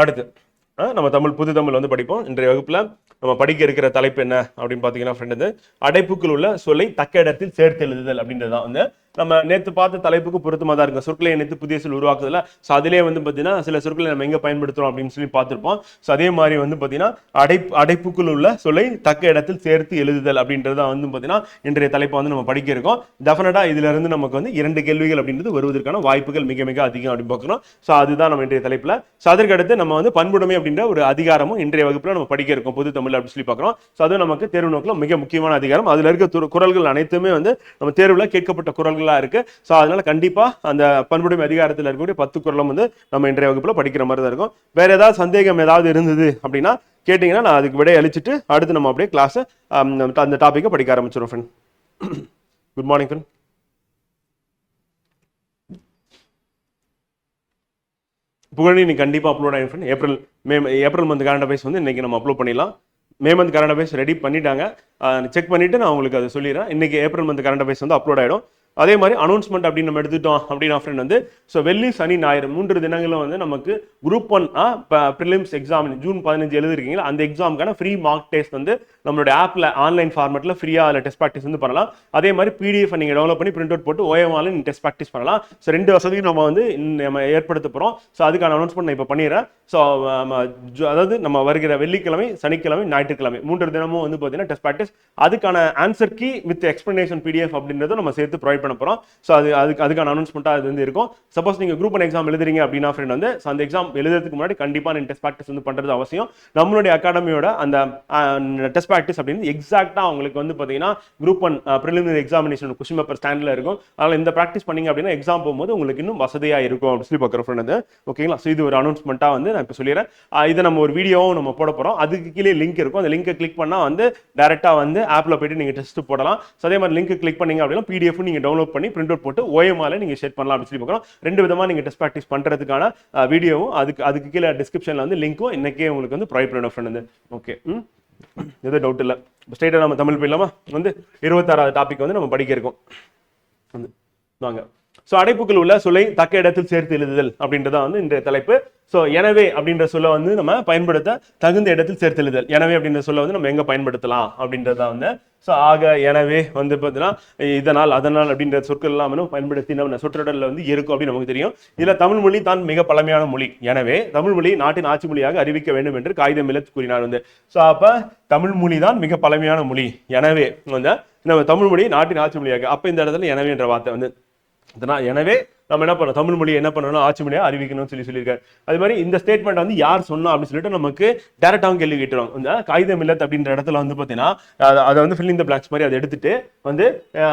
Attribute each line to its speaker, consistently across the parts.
Speaker 1: அடுத்து நம்ம தமிழ் புது தமிழ் வந்து படிப்போம் இன்றைய வகுப்பில் நம்ம படிக்க இருக்கிற தலைப்பு என்ன அப்படின்னு பார்த்தீங்கன்னா ஃப்ரெண்டு அடைப்புக்குள் உள்ள சொல்லை தக்க இடத்தில் சேர்த்து எழுதுதல் அப்படின்றது தான் வந்து நம்ம நேற்று பார்த்த தலைப்புக்கு பொருத்தமாக தான் இருக்கும் சொற்களை நேற்று புதிய சொல் உருவாக்குதுல ஸோ அதிலே வந்து பார்த்தீங்கன்னா சில சொற்களை நம்ம எங்கே பயன்படுத்துகிறோம் அப்படின்னு சொல்லி பார்த்துருப்போம் ஸோ அதே மாதிரி வந்து பார்த்தீங்கன்னா அடைப்பு அடைப்புக்குள் உள்ள சொல்லை தக்க இடத்தில் சேர்த்து எழுதுதல் அப்படின்றது தான் வந்து பார்த்தீங்கன்னா இன்றைய தலைப்பை வந்து நம்ம படிக்க இருக்கோம் டெஃபினட்டாக இதிலிருந்து நமக்கு வந்து இரண்டு கேள்விகள் அப்படின்றது வருவதற்கான வாய்ப்புகள் மிக மிக அதிகம் அப்படின்னு பார்க்குறோம் ஸோ அதுதான் நம்ம இன்றைய தலைப்பில் ஸோ அதற்கடுத்து நம்ம வந்து பண்புடைமை அப்படின்ற ஒரு அதிகாரமும் இன்றைய வகுப்பில் நம்ம படிக்க இருக்கோம் புது தமிழ் அப்படின்னு சொல்லி பார்க்குறோம் ஸோ அதுவும் நமக்கு தேர்வு நோக்கில் மிக முக்கியமான அதிகாரம் அதில் இருக்க குரல்கள் அனைத்துமே வந்து நம்ம தேர்வில் கேட்கப்பட்ட குரல்கள் குரலாக இருக்குது ஸோ அதனால் கண்டிப்பாக அந்த பண்புடைமை அதிகாரத்தில் இருக்கக்கூடிய பத்து குரலும் வந்து நம்ம இன்றைய வகுப்பில் படிக்கிற மாதிரி தான் இருக்கும் வேறு ஏதாவது சந்தேகம் ஏதாவது இருந்தது அப்படின்னா கேட்டிங்கன்னா நான் அதுக்கு விடையை அழிச்சிட்டு அடுத்து நம்ம அப்படியே கிளாஸை அந்த டாப்பிக்கை படிக்க ஆரம்பிச்சிடும் ஃப்ரெண்ட் குட் மார்னிங் ஃப்ரெண்ட் புகழ் நீ கண்டிப்பாக அப்லோட் ஆகிடும் friend April May April month current affairs வந்து இன்றைக்கி நம்ம அப்லோட் பண்ணிடலாம் May month current affairs ready பண்ணிட்டாங்க செக் பண்ணிவிட்டு நான் உங்களுக்கு அதை சொல்லிடுறேன் இன்றைக்கி ஏப்ரல் மந்த் கரண்ட் பேஸ் வந்து அப்லோட் ஆகிடும் அதே மாதிரி அனௌன்ஸ்மெண்ட் அப்படின்னு நம்ம எடுத்துட்டோம் அப்படின்னு ஃப்ரெண்ட் வந்து ஸோ வெள்ளி சனி ஞாயிறு மூன்று தினங்களும் வந்து நமக்கு group one prelims exam June பதினஞ்சு எழுதிருக்கீங்களா அந்த எக்ஸாமுக்கான ஃப்ரீ மார்க் டெஸ்ட் வந்து நம்மளுடைய ஆப்பில் ஆன்லைன் ஃபார்மெட்டில் ஃப்ரீயாக அதில் டெஸ்ட் ப்ராக்டிஸ் வந்து பண்ணலாம் அதே மாதிரி பிடிஎஃப் நீங்கள் டெவலப் பண்ணி பிரிண்ட் அவுட் போட்டு ஓஎம்ஆல நீங்கள் டெஸ்ட் ப்ராக்டிஸ் பண்ணலாம் ஸோ ரெண்டு வசதியும் நம்ம வந்து நம்ம ஏற்படுத்த போகிறோம் ஸோ அதுக்கான அனௌன்ஸ்மெண்ட் நான் இப்போ பண்ணிடுறேன் ஸோ அதாவது நம்ம வருகிற வெள்ளிக்கிழமை சனிக்கிழமை ஞாயிற்றுக்கிழமை மூன்று தினமும் வந்து பார்த்தீங்கன்னா டெஸ்ட் ப்ராக்டிஸ் அதுக்கான answer key with explanation PDF அப்படின்றத நம்ம சேர்த்து ப்ரொவைட் பண்ண போகிறோம் ஸோ அது அதுக்கு அதுக்கான அனௌன்ஸ்மெண்ட்டாக அது வந்து இருக்கும் சப்போஸ் நீங்கள் குரூப் அண்ட் எக்ஸாம் எழுதுறீங்க அப்படின்னா ஃப்ரெண்ட் வந்து ஸோ அந்த எக்ஸாம் எழுதுறதுக்கு முன்னாடி கண்டிப்பாக டெஸ்ட் ப்ராக்டிஸ் வந்து பண்ணுறது அவசியம் நம்மளுடைய அகாடமியோட அந்த டெஸ்ட் ப்ராக்டிஸ் அப்படின்னு எக்ஸாக்டாக அவங்களுக்கு வந்து பார்த்தீங்கன்னா group one preliminary examination question paper ஸ்டாண்டில் இருக்கும் அதனால் இந்த ப்ராக்டிஸ் பண்ணீங்க அப்படின்னா எக்ஸாம் போகும்போது உங்களுக்கு இன்னும் வசதியாக இருக்கும் அப்படின்னு சொல்லி பார்க்குற ஃப்ரெண்ட் வந்து ஓகேங்களா ஸோ இது ஒரு அனௌன்ஸ்மெண்ட்டாக வந்து நான் இப்போ சொல்லிடுறேன் இதை நம்ம ஒரு வீடியோவும் நம்ம போட போகிறோம் அதுக்கு கீழே லிங்க் இருக்கும் அந்த லிங்கை கிளிக் பண்ணால் வந்து டேரெக்டாக வந்து ஆப்பில் போய்ட்டு நீங்கள் டெஸ்ட் போடலாம் ஸோ அதே மாதிரி லிங்க் கிளிக் பண்ணீங்க அப்படின்னா பிடிஎஃப் நீங்கள் டவுன் டவுன்லோட் பண்ணி பிரிண்ட் அவுட் போட்டு ஓஎம்ஆல நீங்கள் ஷேர் பண்ணலாம் அப்படின்னு சொல்லி பார்க்கலாம் ரெண்டு விதமாக நீங்கள் டெஸ்ட் ப்ராக்டிஸ் பண்ணுறதுக்கான வீடியோவும் அதுக்கு அதுக்கு கீழே டிஸ்கிரிப்ஷனில் வந்து லிங்க்கும் இன்றைக்கே உங்களுக்கு வந்து ப்ரொவைட் பண்ணணும் ஃப்ரெண்ட் வந்து ஓகே ம் எதுவும் டவுட் இல்லை ஸ்ட்ரெயிட்டாக நம்ம தமிழ் போயிடலாமா வந்து இருபத்தாறாவது டாபிக் வந்து நம்ம படிக்க இருக்கோம் வந்து வாங்க ஸோ அடைப்புகள் உள்ள சொல்லை தக்க இடத்தில் சேர்த்து எழுதுதல் அப்படின்றதான் வந்து இந்த தலைப்பு ஸோ எனவே அப்படின்ற சொல்ல வந்து நம்ம பயன்படுத்த தகுந்த இடத்தில் சேர்த்து எழுதுதல் எனவே அப்படின்ற சொல்ல வந்து நம்ம எங்கே பயன்படுத்தலாம் அப்படின்றதா வந்து ஸோ ஆக எனவே வந்து பார்த்தீங்கன்னா இதனால் அதனால் அப்படின்ற சொற்கள் எல்லாம் பயன்படுத்தி நம்ம சுற்றுடலில் வந்து இருக்கும் அப்படின்னு நமக்கு தெரியும் இதில் தமிழ் மொழி தான் மிக பழமையான மொழி எனவே தமிழ் மொழி நாட்டின் ஆட்சி மொழியாக அறிவிக்க வேண்டும் என்று காகிதம் இல்லை கூறினார் வந்து ஸோ அப்போ தமிழ் மொழி தான் மிக பழமையான மொழி எனவே வந்து நம்ம தமிழ் மொழி நாட்டின் ஆட்சி மொழியாக அப்போ இந்த இடத்துல எனவே என்ற வார்த்தை வந்து இதனால் எனவே நம்ம என்ன பண்ணோம் தமிழ் மொழியை என்ன பண்ணணும் ஆட்சி மொழியை அறிவிக்கணும்னு சொல்லி சொல்லியிருக்காரு அது மாதிரி இந்த ஸ்டேட்மெண்ட் வந்து யார் சொன்னா அப்படின்னு சொல்லிட்டு நமக்கு டேரக்டாகவும் கேள்வி கேட்டுருவாங்க இந்த காகிதம் இல்லத் அப்படின்ற இடத்துல வந்து பார்த்தீங்கன்னா அதை வந்து ஃபில்லிங் த பிளாக்ஸ் மாதிரி அதை எடுத்துட்டு வந்து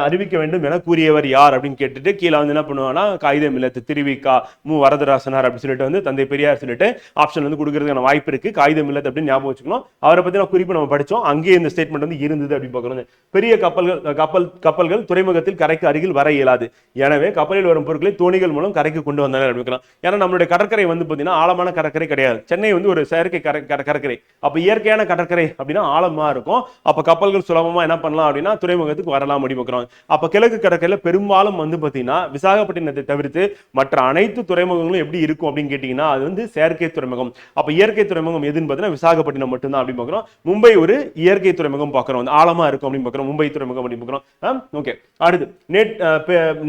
Speaker 1: அறிவிக்க வேண்டும் என கூறியவர் யார் அப்படின்னு கேட்டுட்டு கீழே வந்து என்ன பண்ணுவாங்கன்னா காகிதம் இல்லத்து திருவிக்கா மு வரதராசனார் அப்படின்னு சொல்லிட்டு வந்து தந்தை பெரியார் சொல்லிட்டு ஆப்ஷன் வந்து கொடுக்கறதுக்கான வாய்ப்பு இருக்கு காகிதம் இல்லத்து அப்படின்னு ஞாபகம் வச்சுக்கணும் அவரை பத்தி நான் குறிப்பு நம்ம படிச்சோம் அங்கேயே இந்த ஸ்டேட்மெண்ட் வந்து இருந்தது அப்படின்னு பார்க்கணும் பெரிய கப்பல்கள் கப்பல் கப்பல்கள் துறைமுகத்தில் கரைக்கு அருகில் வர இயலாது எனவே கப்பலில் வரும் பொருட்களை தோணிகள் மூலம் கரைக்கு கொண்டு வந்தாங்க அப்படிக்கலாம் ஏன்னா நம்மளுடைய கடற்கரை வந்து பார்த்தீங்கன்னா ஆழமான கடற்கரை கிடையாது சென்னை வந்து ஒரு செயற்கை கடற்கரை அப்போ இயற்கையான கடற்கரை அப்படின்னா ஆழமாக இருக்கும் அப்போ கப்பல்கள் சுலபமாக என்ன பண்ணலாம் அப்படின்னா துறைமுகத்துக்கு வரலாம் முடிவு பார்க்குறாங்க அப்போ கிழக்கு கடற்கரையில் பெரும்பாலும் வந்து பார்த்தீங்கன்னா விசாகப்பட்டினத்தை தவிர்த்து மற்ற அனைத்து துறைமுகங்களும் எப்படி இருக்கும் அப்படின்னு கேட்டிங்கன்னா அது வந்து செயற்கை துறைமுகம் அப்போ இயற்கை துறைமுகம் எதுன்னு பார்த்தீங்கன்னா விசாகப்பட்டினம் மட்டும்தான் அப்படின்னு பார்க்குறோம் மும்பை ஒரு இயற்கை துறைமுகம் பார்க்குறோம் ஆழமாக இருக்கும் அப்படின்னு பார்க்குறோம் மும்பை துறைமுகம் அப்படின்னு பார்க்குறோம் ஓகே அடுத்து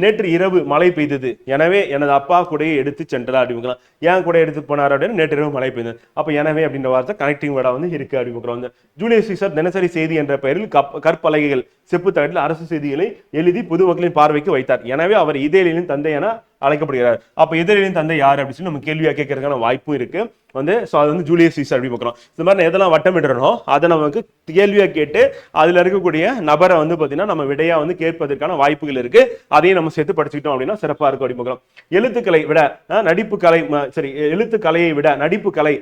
Speaker 1: நேற்று இரவு மழை பெய்தது எனவே எனது அப்பா கூடையை எடுத்து சென்றார் அப்படிங்கலாம் ஏன் கூட எடுத்து போனார் அப்படின்னு நேற்று மழை பெய்தது அப்போ எனவே அப்படின்ற வார்த்தை கனெக்டிங் வேர்டாக வந்து இருக்கு அப்படிங்கிறோம் வந்து ஜூலியஸ் சீசர் தினசரி செய்தி என்ற பெயரில் கப் கற்பலகைகள் செப்பு தகட்டில் அரசு செய்திகளை எழுதி பொதுமக்களின் பார்வைக்கு வைத்தார் எனவே அவர் இதழிலின் தந்தை என அழைக்கப்படுகிறார் அப்போ இதழிலின் தந்தை யார் அப்படின்னு சொல்லி நம்ம கேள்வியாக கேட்கறதுக்கான வாய்ப்பும் இருக்குது வந்து ஸோ அது வந்து ஜூலியஸ் சீசர் அப்படி பார்க்குறோம் இந்த மாதிரி எதெல்லாம் வட்டமிடுறனோ அதை நமக்கு கேள்வியாக கேட்டு அதில் இருக்கக்கூடிய நபரை வந்து பார்த்தீங்கன்னா நம்ம விடையாக வந்து கேட்பதற்கான வாய்ப்புகள் இருக்குது அதையும் நம்ம சேர்த்து படிச்சுக்கிட்டோம் அப்படின்னா சிறப்பாக இருக்கும் அப்படி பார்க்குறோம் எழுத்துக்கலை விட நடிப்பு கலை சரி எழுத்து கலையை விட நடிப்பு கலை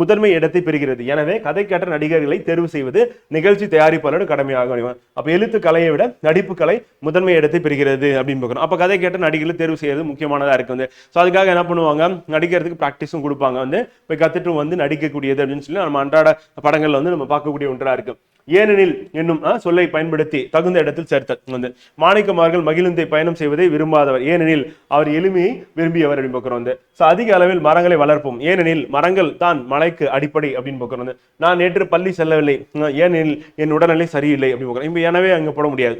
Speaker 1: முதன்மை இடத்தை பெறுகிறது எனவே கதை கேட்ட நடிகர்களை தேர்வு செய்வது நிகழ்ச்சி தயாரிப்பாளரோட கடமையாகும் அப்போ எழுத்து கலையை விட நடிப்பு கலை முதன்மை இடத்தை பெறுகிறது அப்படின்னு பார்க்குறோம் அப்போ கதை கேட்ட நடிகர்களை தேர்வு செய்யறது முக்கியமானதாக இருக்குது வந்து ஸோ அதுக்காக என்ன பண்ணுவாங்க நடிக்கிறதுக்கு ப்ராக்டிஸும் கொடுப்பாங்க வந்து போய் கத்துட்டும் வந்து நடிக்கக்கூடியது அப்படின்னு சொல்லி நம்ம அன்றாட படங்களில் வந்து நம்ம பார்க்கக்கூடிய ஒன்றா இருக்கு ஏனெனில் என்னும் சொல்லை பயன்படுத்தி தகுந்த இடத்தில் சேர்த்தல் வந்து மாணிக்கமார்கள் மகிழ்ந்தை பயணம் செய்வதை விரும்பாதவர் ஏனெனில் அவர் எளிமையை விரும்பியவர் அப்படின்னு பார்க்குறோம் வந்து ஸோ அதிக அளவில் மரங்களை வளர்ப்போம் ஏனெனில் மரங்கள் தான் மலைக்கு அடிப்படை அப்படின்னு பார்க்குறோம் நான் நேற்று பள்ளி செல்லவில்லை ஏனெனில் என் உடல்நிலை சரியில்லை அப்படின்னு பார்க்குறோம் இப்போ எனவே அங்க போட முடியாது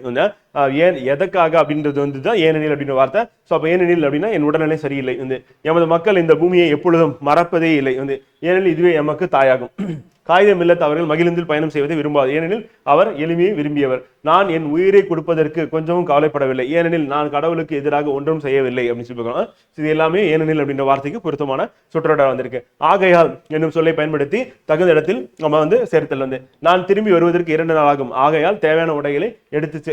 Speaker 1: ஏன் எதற்காக அப்படின்றது வந்து தான் ஏனெனில் அப்படின்ற வார்த்தை ஸோ அப்போ ஏனெனில் அப்படின்னா என் உடல்நிலை சரியில்லை வந்து எமது மக்கள் இந்த பூமியை எப்பொழுதும் மறப்பதே இல்லை வந்து ஏனெனில் இதுவே எமக்கு தாயாகும் காகிதம் இல்லத் அவர்கள் மகிழ்ந்தில் பயணம் செய்வதை விரும்பாது ஏனெனில் அவர் எளிமையை விரும்பியவர் நான் என் உயிரை கொடுப்பதற்கு கொஞ்சமும் கவலைப்படவில்லை ஏனெனில் நான் கடவுளுக்கு எதிராக ஒன்றும் செய்யவில்லை அப்படின்னு சொல்லி இது எல்லாமே ஏனெனில் அப்படின்ற வார்த்தைக்கு பொருத்தமான சுற்றோட வந்திருக்கு ஆகையால் என்னும் சொல்லை பயன்படுத்தி தகுந்த இடத்தில் நம்ம வந்து சேர்த்தல் வந்து நான் திரும்பி வருவதற்கு இரண்டு நாள் ஆகும் ஆகையால் தேவையான உடைகளை எடுத்து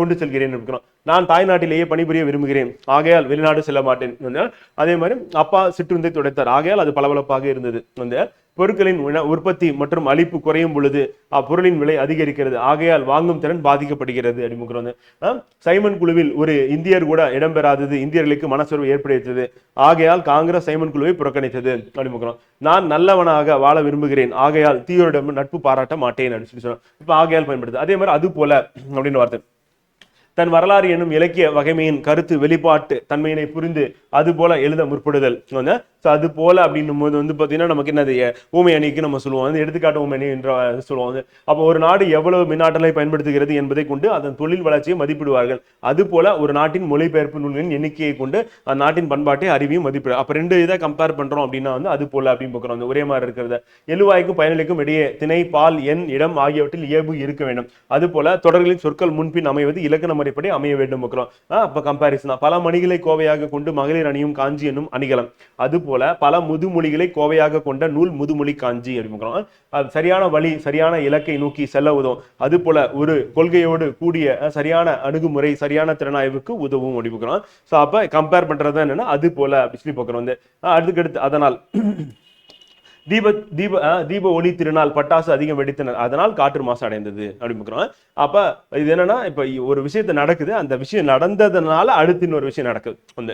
Speaker 1: கொண்டு செல்கிறேன் இருக்கிறோம் நான் தாய்நாட்டிலேயே பணிபுரிய விரும்புகிறேன் ஆகையால் வெளிநாடு செல்ல மாட்டேன் அதே மாதிரி அப்பா சிற்றுந்தை துடைத்தார் ஆகையால் அது பளபளப்பாக இருந்தது வந்து பொருட்களின் உற்பத்தி மற்றும் அளிப்பு குறையும் பொழுது அப்பொருளின் விலை அதிகரிக்கிறது ஆகையால் வாங்கும் திறன் பாதிக்கப்படுகிறது அப்படின்னு சைமன் குழுவில் ஒரு இந்தியர் கூட இடம்பெறாதது இந்தியர்களுக்கு மனசுறவு ஏற்படுத்தது ஆகையால் காங்கிரஸ் சைமன் குழுவை புறக்கணித்தது அப்படின்னு நான் நல்லவனாக வாழ விரும்புகிறேன் ஆகையால் தீயோரிடம் நட்பு பாராட்ட மாட்டேன் அப்படின்னு சொல்லி சொன்னோம் இப்போ ஆகையால் பயன்படுது அதே மாதிரி அது போல அப்படின்னு வார்த்தை தன் வரலாறு என்னும் இலக்கிய வகைமையின் கருத்து வெளிப்பாட்டு தன்மையினை புரிந்து அது போல எழுத முற்படுதல் ஸோ அது போல அப்படின்னும் போது வந்து பார்த்தீங்கன்னா நமக்கு என்னது ஊமை அணிக்கு நம்ம சொல்லுவோம் வந்து எடுத்துக்காட்டு ஊமை அணி என்று சொல்லுவாங்க அப்போ ஒரு நாடு எவ்வளவு மின்னாற்றலை பயன்படுத்துகிறது என்பதை கொண்டு அதன் தொழில் வளர்ச்சியை மதிப்பிடுவார்கள் அது போல ஒரு நாட்டின் மொழிபெயர்ப்பு நூல்களின் எண்ணிக்கையை கொண்டு அந்த நாட்டின் பண்பாட்டை அறிவியும் மதிப்பிடும் அப்போ ரெண்டு இதை கம்பேர் பண்ணுறோம் அப்படின்னா வந்து அது போல அப்படின்னு பார்க்குறோம் அந்த ஒரே மாதிரி இருக்கிறத எழுவாய்க்கும் பயனளிக்கும் இடையே திணை பால் எண் இடம் ஆகியவற்றில் இயல்பு இருக்க வேண்டும் அது போல தொடர்களின் சொற்கள் முன்பின் அமைவது இலக்கண முறைப்படி அமைய வேண்டும் பார்க்குறோம் அப்போ கம்பேரிசனா பல மணிகளை கோவையாக கொண்டு மகளிர் கவிஞர் அணியும் காஞ்சி என்னும் அணிகலம் அதுபோல பல முதுமொழிகளை கோவையாக கொண்ட நூல் முதுமொழி காஞ்சி அப்படிங்கிறோம் அது சரியான வழி சரியான இலக்கை நோக்கி செல்ல உதவும் அது போல ஒரு கொள்கையோடு கூடிய சரியான அணுகுமுறை சரியான திறனாய்வுக்கு உதவும் அப்படிங்கிறோம் ஸோ அப்போ கம்பேர் பண்றது என்னன்னா அது போல அப்படி சொல்லி பார்க்குறோம் வந்து அதுக்கடுத்து அதனால் தீப தீப தீப ஒளி திருநாள் பட்டாசு அதிகம் வெடித்தனர் அதனால் காற்று மாசு அடைந்தது அப்படின்னு அப்போ இது என்னன்னா இப்போ ஒரு விஷயத்த நடக்குது அந்த விஷயம் நடந்ததுனால அடுத்து இன்னொரு விஷயம் நடக்குது வந்து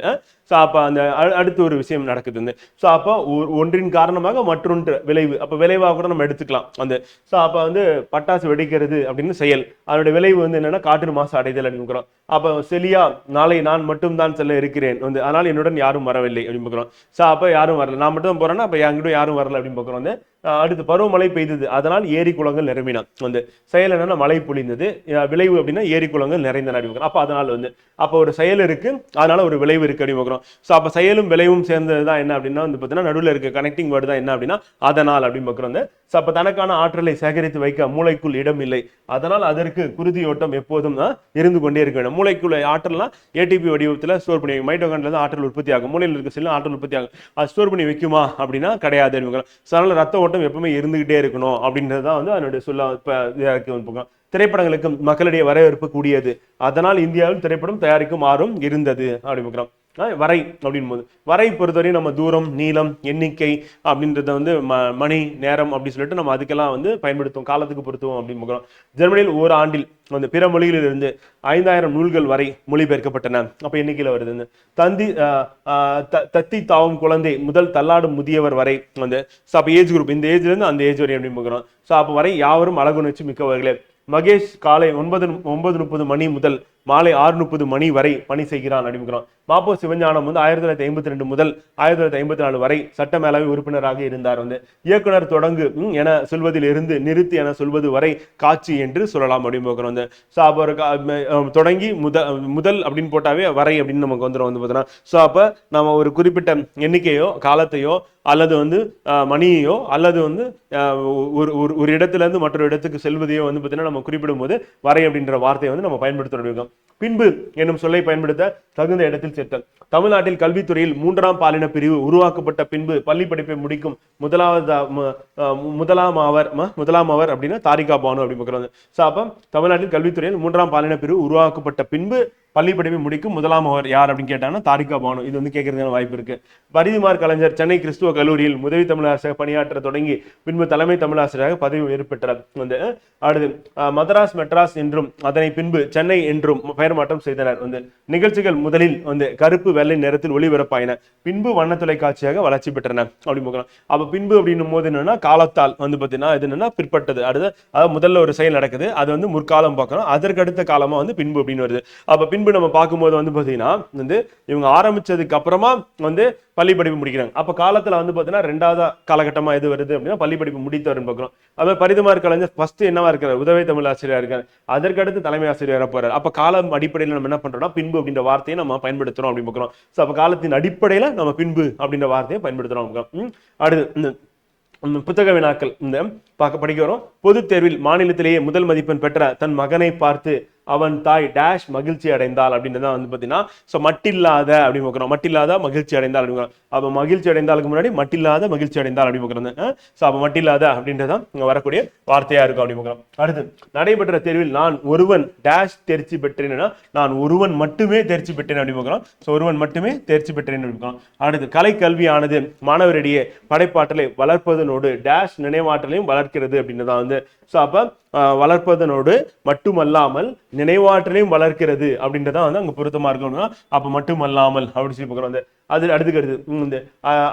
Speaker 1: ஸோ அப்போ அந்த அடுத்து ஒரு விஷயம் நடக்குதுன்னு ஸோ அப்போ ஒன்றின் காரணமாக மற்றொன்று விளைவு அப்போ விளைவாக கூட நம்ம எடுத்துக்கலாம் அந்த ஸோ அப்போ வந்து பட்டாசு வெடிக்கிறது அப்படின்னு செயல் அதனுடைய விளைவு வந்து என்னென்னா காற்று மாசு அடைதல் அப்படின்னு அப்போ செலியா நாளை நான் மட்டும் தான் செல்ல இருக்கிறேன் வந்து அதனால் என்னுடன் யாரும் வரவில்லை அப்படின்னு பார்க்குறோம் ஸோ அப்போ யாரும் வரல நான் மட்டும் தான் போகிறேன்னா அப்போ என்கிட்ட யாரும் வரல அப்படின்னு பார்க்குறோம் வந்து அடுத்து பருவமழை பெய்தது அதனால் ஏரி குளங்கள் நிரம்பினான் வந்து செயல் என்னன்னா மழை பொழிந்தது விளைவு அப்படின்னா ஏரி குளங்கள் நிறைந்தன அப்படின்னு அப்போ அதனால் வந்து அப்போ ஒரு செயல் இருக்கு அதனால ஒரு விளைவு இருக்கு அப்படின்னு பார்க்குறோம் ஸோ அப்போ செயலும் விளைவும் சேர்ந்தது தான் என்ன அப்படின்னா வந்து பார்த்தீங்கன்னா நடுவில் இருக்க கனெக்டிங் வேர்டு தான் என்ன அப்படின்னா அதனால் அப்படின்னு பார்க்குறோம் வந்து ஸோ அப்போ தனக்கான ஆற்றலை சேகரித்து வைக்க மூளைக்குள் இடம் இல்லை அதனால் அதற்கு குருதியோட்டம் எப்போதும் தான் இருந்து கொண்டே இருக்க வேண்டும் மூளைக்குள்ள ஆற்றல்லாம் ஏடிபி வடிவத்தில் ஸ்டோர் பண்ணி வைக்கும் மைட்டோகண்டில் தான் ஆற்றல் உற்பத்தி ஆகும் மூளையில் இருக்க சில ஆற்றல் உற்பத்தி ஆகும் அது ஸ்டோர் பண்ணி வைக்குமா அப்படின்னா கிடையாது அதனால் ரத்த ஓட்டம் ஓட்டம் எப்பவுமே இருந்துகிட்டே இருக்கணும் அப்படின்றது தான் வந்து அதனுடைய சொல்ல இப்போ திரைப்படங்களுக்கு மக்களிடையே வரவேற்பு கூடியது அதனால் இந்தியாவில் திரைப்படம் தயாரிக்கும் ஆர்வம் இருந்தது அப்படின்னு பார்க்குறோம் வரை அப்படின்போது வரை பொறுத்தவரையும் நம்ம தூரம் நீளம் எண்ணிக்கை அப்படின்றத வந்து ம மணி நேரம் அப்படின்னு சொல்லிட்டு நம்ம அதுக்கெல்லாம் வந்து பயன்படுத்துவோம் காலத்துக்கு பொருத்துவோம் அப்படின்னு பார்க்குறோம் ஜெர்மனியில் ஒரு ஆண்டில் அந்த பிற மொழிகளிலிருந்து ஐந்தாயிரம் நூல்கள் வரை மொழிபெயர்க்கப்பட்டன அப்போ எண்ணிக்கையில் வருது தந்தி தத்தி தாவும் குழந்தை முதல் தள்ளாடும் முதியவர் வரை வந்து ஸோ அப்போ ஏஜ் குரூப் இந்த ஏஜ்லேருந்து அந்த ஏஜ் வரை அப்படின்னு பார்க்குறோம் ஸோ அப்போ வரை யாவரும் அழகுணர்ச்சி மிக்கவர்களே மகேஷ் காலை ஒன்பது ஒன்பது முப்பது மணி முதல் மாலை ஆறு முப்பது மணி வரை பணி செய்கிறான் அப்படிங்கிறோம் மாப்போ சிவஞானம் வந்து ஆயிரத்தி தொள்ளாயிரத்தி ஐம்பத்தி ரெண்டு முதல் ஆயிரத்தி தொள்ளாயிரத்தி ஐம்பத்தி நாலு வரை மேலவை உறுப்பினராக இருந்தார் வந்து இயக்குனர் தொடங்கு என சொல்வதில் இருந்து நிறுத்து என சொல்வது வரை காட்சி என்று சொல்லலாம் அப்படின்னு பார்க்குறோம் வந்து ஸோ அப்போ தொடங்கி முத முதல் அப்படின்னு போட்டாவே வரை அப்படின்னு நமக்கு வந்துடும் வந்து பார்த்தோன்னா ஸோ அப்போ நம்ம ஒரு குறிப்பிட்ட எண்ணிக்கையோ காலத்தையோ அல்லது வந்து மணியையோ அல்லது வந்து ஒரு ஒரு ஒரு இடத்துலேருந்து மற்றொரு இடத்துக்கு செல்வதையோ வந்து பார்த்தீங்கன்னா நம்ம குறிப்பிடும்போது வரை அப்படின்ற வார்த்தையை வந்து நம்ம பயன்படுத்த இருக்கோம் பின்பு என்னும் சொல்லை பயன்படுத்த தகுந்த இடத்தில் சேர்த்தல் தமிழ்நாட்டில் கல்வித்துறையில் மூன்றாம் பாலின பிரிவு உருவாக்கப்பட்ட பின்பு பள்ளி படிப்பை முடிக்கும் முதலாவது முதலாம் அவர் முதலாம் அவர் அப்படின்னா தாரிகா பானு அப்படின்னு பார்க்குறாங்க ஸோ அப்போ தமிழ்நாட்டில் கல்வித்துறையில் மூன்றாம் பாலின பிரிவு உருவாக்கப்பட்ட பின்பு பள்ளி படிப்பை முடிக்கும் முதலாம் அவர் யார் அப்படின்னு கேட்டாங்கன்னா தாரிகா பானு இது வந்து கேட்கறதுக்கான வாய்ப்பு இருக்கு பரிதிமார் கலைஞர் சென்னை கிறிஸ்துவ கல்லூரியில் உதவி தமிழாசிரியர் பணியாற்ற தொடங்கி பின்பு தலைமை தமிழாசிரியராக பதவி உயர்வு பெற்றார் வந்து அடுத்து மதராஸ் மெட்ராஸ் என்றும் அதனை பின்பு சென்னை என்றும் பெயர் மாற்றம் செய்தனர் வந்து நிகழ்ச்சிகள் முதலில் வந்து கருப்பு வெள்ளை நேரத்தில் ஒளிபரப்பாயின பின்பு வண்ண தொலைக்காட்சியாக வளர்ச்சி பெற்றன அப்படின்னு பார்க்கலாம் அப்ப பின்பு அப்படின்னும் போது என்னன்னா காலத்தால் வந்து பாத்தீங்கன்னா இது என்னன்னா பிற்பட்டது அடுத்து அதாவது முதல்ல ஒரு செயல் நடக்குது அது வந்து முற்காலம் பார்க்கணும் அதற்கடுத்த காலமா வந்து பின்பு அப்படின்னு வருது அப்ப பின் பின்பு நம்ம பார்க்கும்போது வந்து பார்த்தீங்கன்னா வந்து இவங்க ஆரம்பிச்சதுக்கு அப்புறமா வந்து பள்ளி படிப்பு முடிக்கிறாங்க அப்போ காலத்தில் வந்து பார்த்தீங்கன்னா ரெண்டாவது காலகட்டமாக எது வருது அப்படின்னா பள்ளி படிப்பு முடித்தவர்னு அதாவது அதுமாதிரி பரிதமாக கலைஞர் ஃபர்ஸ்ட் என்னவா இருக்கிறார் உதவி தமிழ் ஆசிரியர் இருக்கார் அதற்கடுத்து தலைமை ஆசிரியராக போறாரு அப்போ காலம் அடிப்படையில் நம்ம என்ன பண்ணுறோம்னா பின்பு அப்படின்ற வார்த்தையை நம்ம பயன்படுத்துகிறோம் அப்படின்னு பார்க்குறோம் ஸோ அப்போ காலத்தின் அடிப்படையில் நம்ம பின்பு அப்படின்ற வார்த்தையை பயன்படுத்துகிறோம் அடுத்து புத்தக வினாக்கள் இந்த பார்க்க படிக்க வரும் பொதுத் தேர்வில் மாநிலத்திலேயே முதல் மதிப்பெண் பெற்ற தன் மகனை பார்த்து அவன் தாய் டேஷ் மகிழ்ச்சி அடைந்தாள் அப்படின்றத வந்து பார்த்தீங்கன்னா ஸோ மட்டில்லாத அப்படின்னு பார்க்குறோம் மட்டில்லாத மகிழ்ச்சி அடைந்தாள் அப்படின்னு அப்போ மகிழ்ச்சி அடைந்தாலுக்கு முன்னாடி மட்டில்லாத மகிழ்ச்சி அடைந்தாள் அப்படின்னு பார்க்குறோம் ஸோ அப்போ மட்டில்லாத அப்படின்றதான் இங்கே வரக்கூடிய வார்த்தையாக இருக்கும் அப்படின்னு பார்க்குறோம் அடுத்து நடைபெற்ற தேர்வில் நான் ஒருவன் டேஷ் தேர்ச்சி பெற்றேன்னா நான் ஒருவன் மட்டுமே தேர்ச்சி பெற்றேன் அப்படின்னு பார்க்குறோம் ஸோ ஒருவன் மட்டுமே தேர்ச்சி பெற்றேன் அப்படின்னு அடுத்து கலை கல்வியானது மாணவரிடையே படைப்பாற்றலை வளர்ப்பதனோடு டேஷ் நினைவாற்றலையும் வளர்த்து நடக்கிறது அப்படின்னு தான் வந்து ஸோ அப்போ வளர்ப்பதனோடு மட்டுமல்லாமல் நினைவாற்றலையும் வளர்க்கிறது அப்படின்றதான் வந்து அங்கே பொருத்தமாக இருக்கணும் அப்போ மட்டுமல்லாமல் அப்படின்னு சொல்லி பார்க்குறோம் அந்த அது அடுத்துக்கிறது இந்த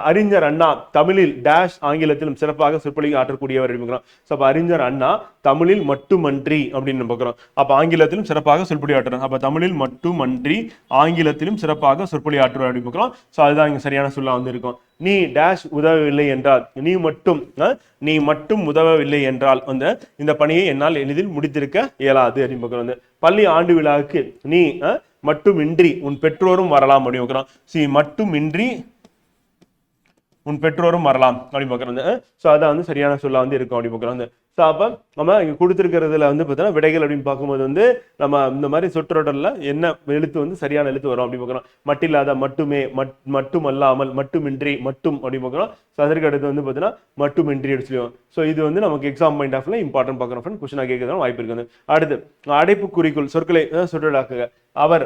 Speaker 1: அறிஞர் அண்ணா தமிழில் டேஷ் ஆங்கிலத்திலும் சிறப்பாக சொற்பொழிவு ஆற்றக்கூடியவர் பார்க்குறோம் ஸோ அப்போ அறிஞர் அண்ணா தமிழில் மட்டுமன்றி அப்படின்னு பார்க்குறோம் அப்போ ஆங்கிலத்திலும் சிறப்பாக சொற்பொழி ஆற்றுறோம் அப்போ தமிழில் மட்டுமன்றி ஆங்கிலத்திலும் சிறப்பாக சொற்பொழி ஆற்றுவார் அப்படின்னு பார்க்குறோம் ஸோ அதுதான் இங்கே சரியான சொல்லா வந்து இருக்கும் நீ டேஷ் உதவவில்லை என்றால் நீ மட்டும் நீ மட்டும் உதவவில்லை என்றால் அந்த இந்த பணியை என்னால் எளிதில் முடித்திருக்க இயலாது அப்படின்னு வந்து பள்ளி ஆண்டு விழாவுக்கு நீ மட்டுமின்றி உன் பெற்றோரும் வரலாம் அப்படின்னு பார்க்குறோம் சி மட்டுமின்றி உன் பெற்றோரும் வரலாம் அப்படின்னு பார்க்குறாங்க ஸோ அதான் வந்து சரியான சொல்லாக வந்து இருக்கும் அப்படின்னு பார்க்குறாங்க ஸோ நம்ம இங்கே கொடுத்துருக்கிறதுல வந்து பார்த்தோன்னா விடைகள் அப்படின்னு பார்க்கும்போது வந்து நம்ம இந்த மாதிரி சொற்றொடரில் என்ன எழுத்து வந்து சரியான எழுத்து வரும் அப்படின்னு பார்க்குறோம் மட்டில்லாத மட்டுமே மட் மட்டும் அல்லாமல் மட்டுமின்றி மட்டும் அப்படின்னு பார்க்கணும் ஸோ அதற்கு அடுத்து வந்து பார்த்தீங்கன்னா மட்டுமின்றி அப்படின்னு ஸோ இது வந்து நமக்கு எக்ஸாம் பாயிண்ட் ஆஃப்ல இம்பார்ட்டன்ட் பார்க்குறோம் ஃப்ரெண்ட் கொஸ்டினாக கேட்கறதுனால வாய்ப்பு இருக்குது அடுத்து அடைப்பு குறிக்குள் சொற்களை சொற்றொடாக்குக அவர்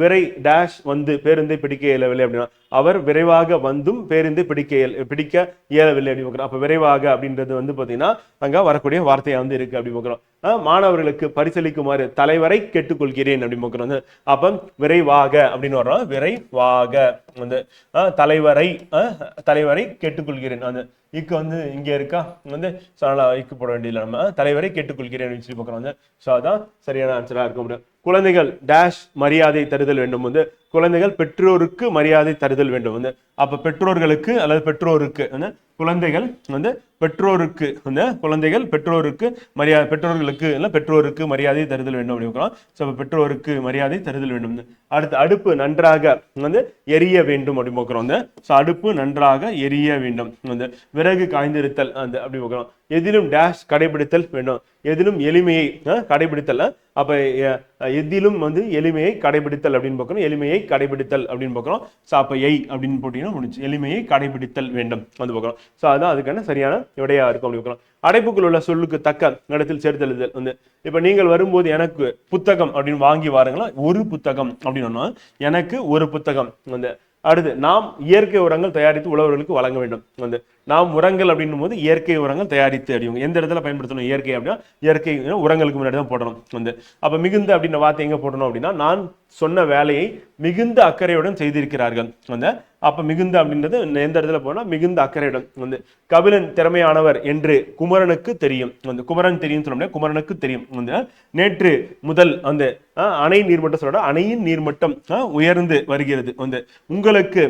Speaker 1: விரை டேஷ் வந்து பேருந்தை பிடிக்க இயலவில்லை அப்படின்னா அவர் விரைவாக வந்தும் பேருந்தை பிடிக்க பிடிக்க இயலவில்லை அப்படி பார்க்குறோம் அப்போ விரைவாக அப்படின்றது வந்து பார்த்தீங்கன்னா அங்கே வரக்கூடிய வார்த்தையாக வந்து இருக்கு அப்படி பார்க்குறோம் மாணவர்களுக்கு பரிசளிக்குமாறு தலைவரை கேட்டுக்கொள்கிறேன் அப்படி பார்க்குறோம் அப்போ விரைவாக அப்படின்னு வர்றோம் விரைவாக வந்து தலைவரை தலைவரை கேட்டுக்கொள்கிறேன் அந்த இக்கு வந்து இங்கே இருக்கா வந்து ஸோ இக்கு போட வேண்டிய நம்ம தலைவரை கேட்டுக்கொள்கிறேன் சொல்லி பார்க்குறோம் வந்து ஸோ அதான் சரியான ஆன்சராக இருக்க முடியும் குழந்தைகள் டேஷ் மரியாதை தருதல் வேண்டும் வந்து குழந்தைகள் பெற்றோருக்கு மரியாதை தருதல் வேண்டும் வந்து அப்போ பெற்றோர்களுக்கு அல்லது பெற்றோருக்கு குழந்தைகள் வந்து பெற்றோருக்கு அந்த குழந்தைகள் பெற்றோருக்கு மரியாதை பெற்றோர்களுக்கு இல்லை பெற்றோருக்கு மரியாதை தருதல் வேண்டும் அப்படின்னு ஸோ பெற்றோருக்கு மரியாதை தருதல் வேண்டும் அடுத்து அடுப்பு நன்றாக வந்து எரிய வேண்டும் அப்படி பார்க்குறோம் வந்து ஸோ அடுப்பு நன்றாக எரிய வேண்டும் வந்து விறகு காய்ந்திருத்தல் அந்த அப்படி பார்க்குறோம் எதிலும் டேஷ் கடைபிடித்தல் வேண்டும் எதிலும் எளிமையை கடைபிடித்தல் அப்போ எதிலும் வந்து எளிமையை கடைபிடித்தல் அப்படின்னு பார்க்கணும் எளிமையை கடைபிடித்தல் அப்படின்னு பார்க்கணும் ஸோ அப்போ எய் அப்படின்னு போட்டிங்கன்னா முடிஞ்சு எளிமையை கடைபிடித்தல் வேண்டும் வந்து பார்க்கணும் ஸோ அதுதான் அதுக்கான சரியான விடையாக இருக்கும் அப்படின்னு பார்க்கணும் அடைப்புக்குள் உள்ள சொல்லுக்கு தக்க இடத்தில் சேர்த்தெழுதல் வந்து இப்போ நீங்கள் வரும்போது எனக்கு புத்தகம் அப்படின்னு வாங்கி வாருங்களா ஒரு புத்தகம் அப்படின்னு எனக்கு ஒரு புத்தகம் வந்து அடுத்து நாம் இயற்கை உரங்கள் தயாரித்து உழவர்களுக்கு வழங்க வேண்டும் வந்து நாம் உரங்கள் அப்படின்னும் போது இயற்கை உரங்கள் தயாரித்து அப்படிங்க எந்த இடத்துல பயன்படுத்தணும் இயற்கை அப்படின்னா இயற்கை உரங்களுக்கு முன்னாடி தான் போடணும் வந்து அப்போ மிகுந்த அப்படின்ற வார்த்தை எங்கே போடணும் அப்படின்னா நான் சொன்ன வேலையை மிகுந்த அக்கறையுடன் செய்திருக்கிறார்கள் அந்த அப்போ மிகுந்த அப்படின்றது எந்த இடத்துல போனால் மிகுந்த அக்கறையுடன் வந்து கபிலன் திறமையானவர் என்று குமரனுக்கு தெரியும் வந்து குமரன் தெரியும் சொன்னோம்னா குமரனுக்கு தெரியும் வந்து நேற்று முதல் அந்த அணை நீர்மட்டம் சொல்லோட அணையின் நீர்மட்டம் உயர்ந்து வருகிறது வந்து உங்களுக்கு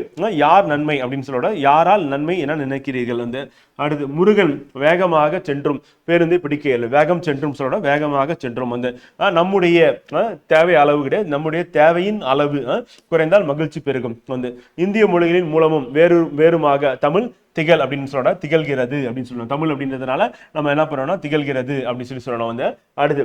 Speaker 1: யார் நன்மை அப்படின்னு சொல்லோட யாரால் நன்மை என நினைக்கிறீர்கள் வந்து அடுத்து முருகன் வேகமாக சென்றும் பேருந்தை இல்லை வேகம் சென்றும் சொல்ல வேகமாக சென்றும் வந்து நம்முடைய தேவை அளவு கிடையாது நம்முடைய தேவையின் அளவு குறைந்தால் மகிழ்ச்சி பெருகும் வந்து இந்திய மொழிகளின் மூலமும் வேறு வேறுமாக தமிழ் திகழ் அப்படின்னு சொல்ல திகழ்கிறது அப்படின்னு சொல்லணும் தமிழ் அப்படின்றதுனால நம்ம என்ன பண்ணோம்னா திகழ்கிறது அப்படின்னு சொல்லி சொல்லணும் வந்து அடுத்து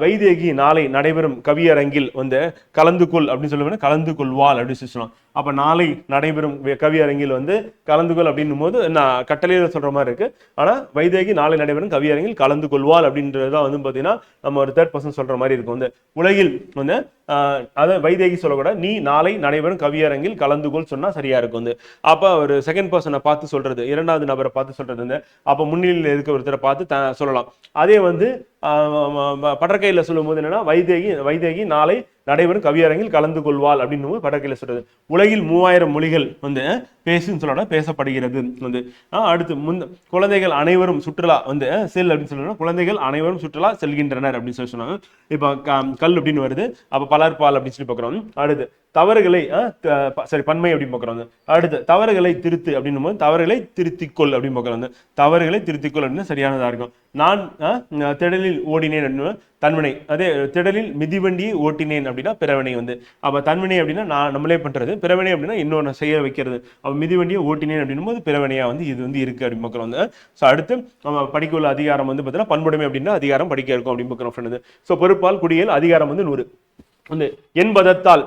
Speaker 1: வைதேகி நாளை நடைபெறும் கவியரங்கில் வந்து கலந்து கொள் அப்படின்னு சொல்லுவோம்னா கலந்து கொள்வாள் அப்படின்னு சொல்லி சொல்லணும் அப்போ நாளை நடைபெறும் கவியரங்கில் வந்து கலந்து கொள் அப்படின்னும் போது நான் கட்டளையில் சொல்கிற மாதிரி இருக்குது ஆனால் வைதேகி நாளை நடைபெறும் கவியரங்கில் கலந்து கொள்வாள் அப்படின்றது தான் வந்து பார்த்தீங்கன்னா நம்ம ஒரு தேர்ட் பர்சன் சொல்கிற மாதிரி இருக்கும் வந்து உலகில் வந்து அதை வைதேகி சொல்லக்கூட நீ நாளை நடைபெறும் கவியரங்கில் கலந்து கொள் சொன்னால் சரியாக இருக்கும் வந்து அப்போ ஒரு செகண்ட் பர்சனை பார்த்து சொல்கிறது இரண்டாவது நபரை பார்த்து சொல்கிறது வந்து அப்போ முன்னிலையில் இருக்க ஒருத்தரை பார்த்து த சொல்லலாம் அதே வந்து படற்கையில் சொல்லும்போது என்னென்னா வைதேகி வைதேகி நாளை நடைபெறும் கவியரங்கில் கலந்து கொள்வாள் அப்படின்னு போது படற்கையில் சொல்றது உலகில் மூவாயிரம் மொழிகள் வந்து பேசுன்னு சொல்லணும் பேசப்படுகிறது வந்து அடுத்து முந்த குழந்தைகள் அனைவரும் சுற்றுலா வந்து செல் அப்படின்னு சொல்லணும்னா குழந்தைகள் அனைவரும் சுற்றுலா செல்கின்றனர் அப்படின்னு சொல்லி சொன்னாங்க இப்போ கல் அப்படின்னு வருது அப்போ பலர்பால் அப்படின்னு சொல்லி பார்க்குறோம் அடுத்து தவறுகளை சரி பன்மை அப்படின்னு பார்க்குறோம் அடுத்து தவறுகளை திருத்து அப்படின்னும் போது தவறுகளை திருத்திக்கொள் அப்படின்னு பார்க்குறோம் தவறுகளை திருத்திக்கொள் அப்படின்னு சரியானதாக இருக்கும் நான் திடலில் ஓடினேன் அப்படின்னு தன்வினை அதே திடலில் மிதிவண்டியை ஓட்டினேன் அப்படின்னா பிறவினை வந்து அப்போ தன்வினை அப்படின்னா நான் நம்மளே பண்ணுறது பிறவினை அப்படின்னா இன்னொன்று செய்ய வைக்கிறது அப்போ மிதிவண்டியை ஓட்டினேன் அப்படின்னும் போது பிறவினையாக வந்து இது வந்து இருக்குது அப்படின்னு பார்க்குறோம் வந்து ஸோ அடுத்து நம்ம உள்ள அதிகாரம் வந்து பார்த்தீங்கன்னா பண்புடைமை அப்படின்னா அதிகாரம் படிக்க இருக்கும் அப்படின்னு பார்க்குறோம் ஃப்ரெண்டு ஸோ பொறுப்பால் குடியல் அதிகாரம் வந்து நூறு வந்து என்பதத்தால்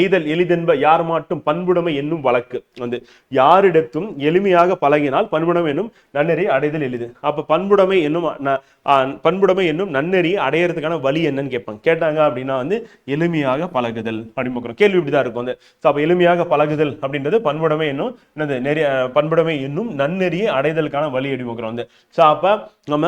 Speaker 1: எய்தல் எளிதென்ப யார் மாட்டும் பண்புடைமை என்னும் வழக்கு வந்து யாரிடத்தும் எளிமையாக பழகினால் பண்புடைமை என்னும் நன்னெறி அடைதல் எளிது அப்போ பண்புடைமை என்னும் பண்புடைமை என்னும் நன்னெறி அடையிறதுக்கான வழி என்னன்னு கேட்பாங்க கேட்டாங்க அப்படின்னா வந்து எளிமையாக பழகுதல் அப்படின்னு கேள்வி இப்படிதான் இருக்கும் வந்து ஸோ அப்போ எளிமையாக பழகுதல் அப்படின்றது பண்புடைமை என்னும் என்னது நெறி பண்புடைமை என்னும் நன்னெறியை அடைதலுக்கான வழி அப்படி வந்து ஸோ அப்போ நம்ம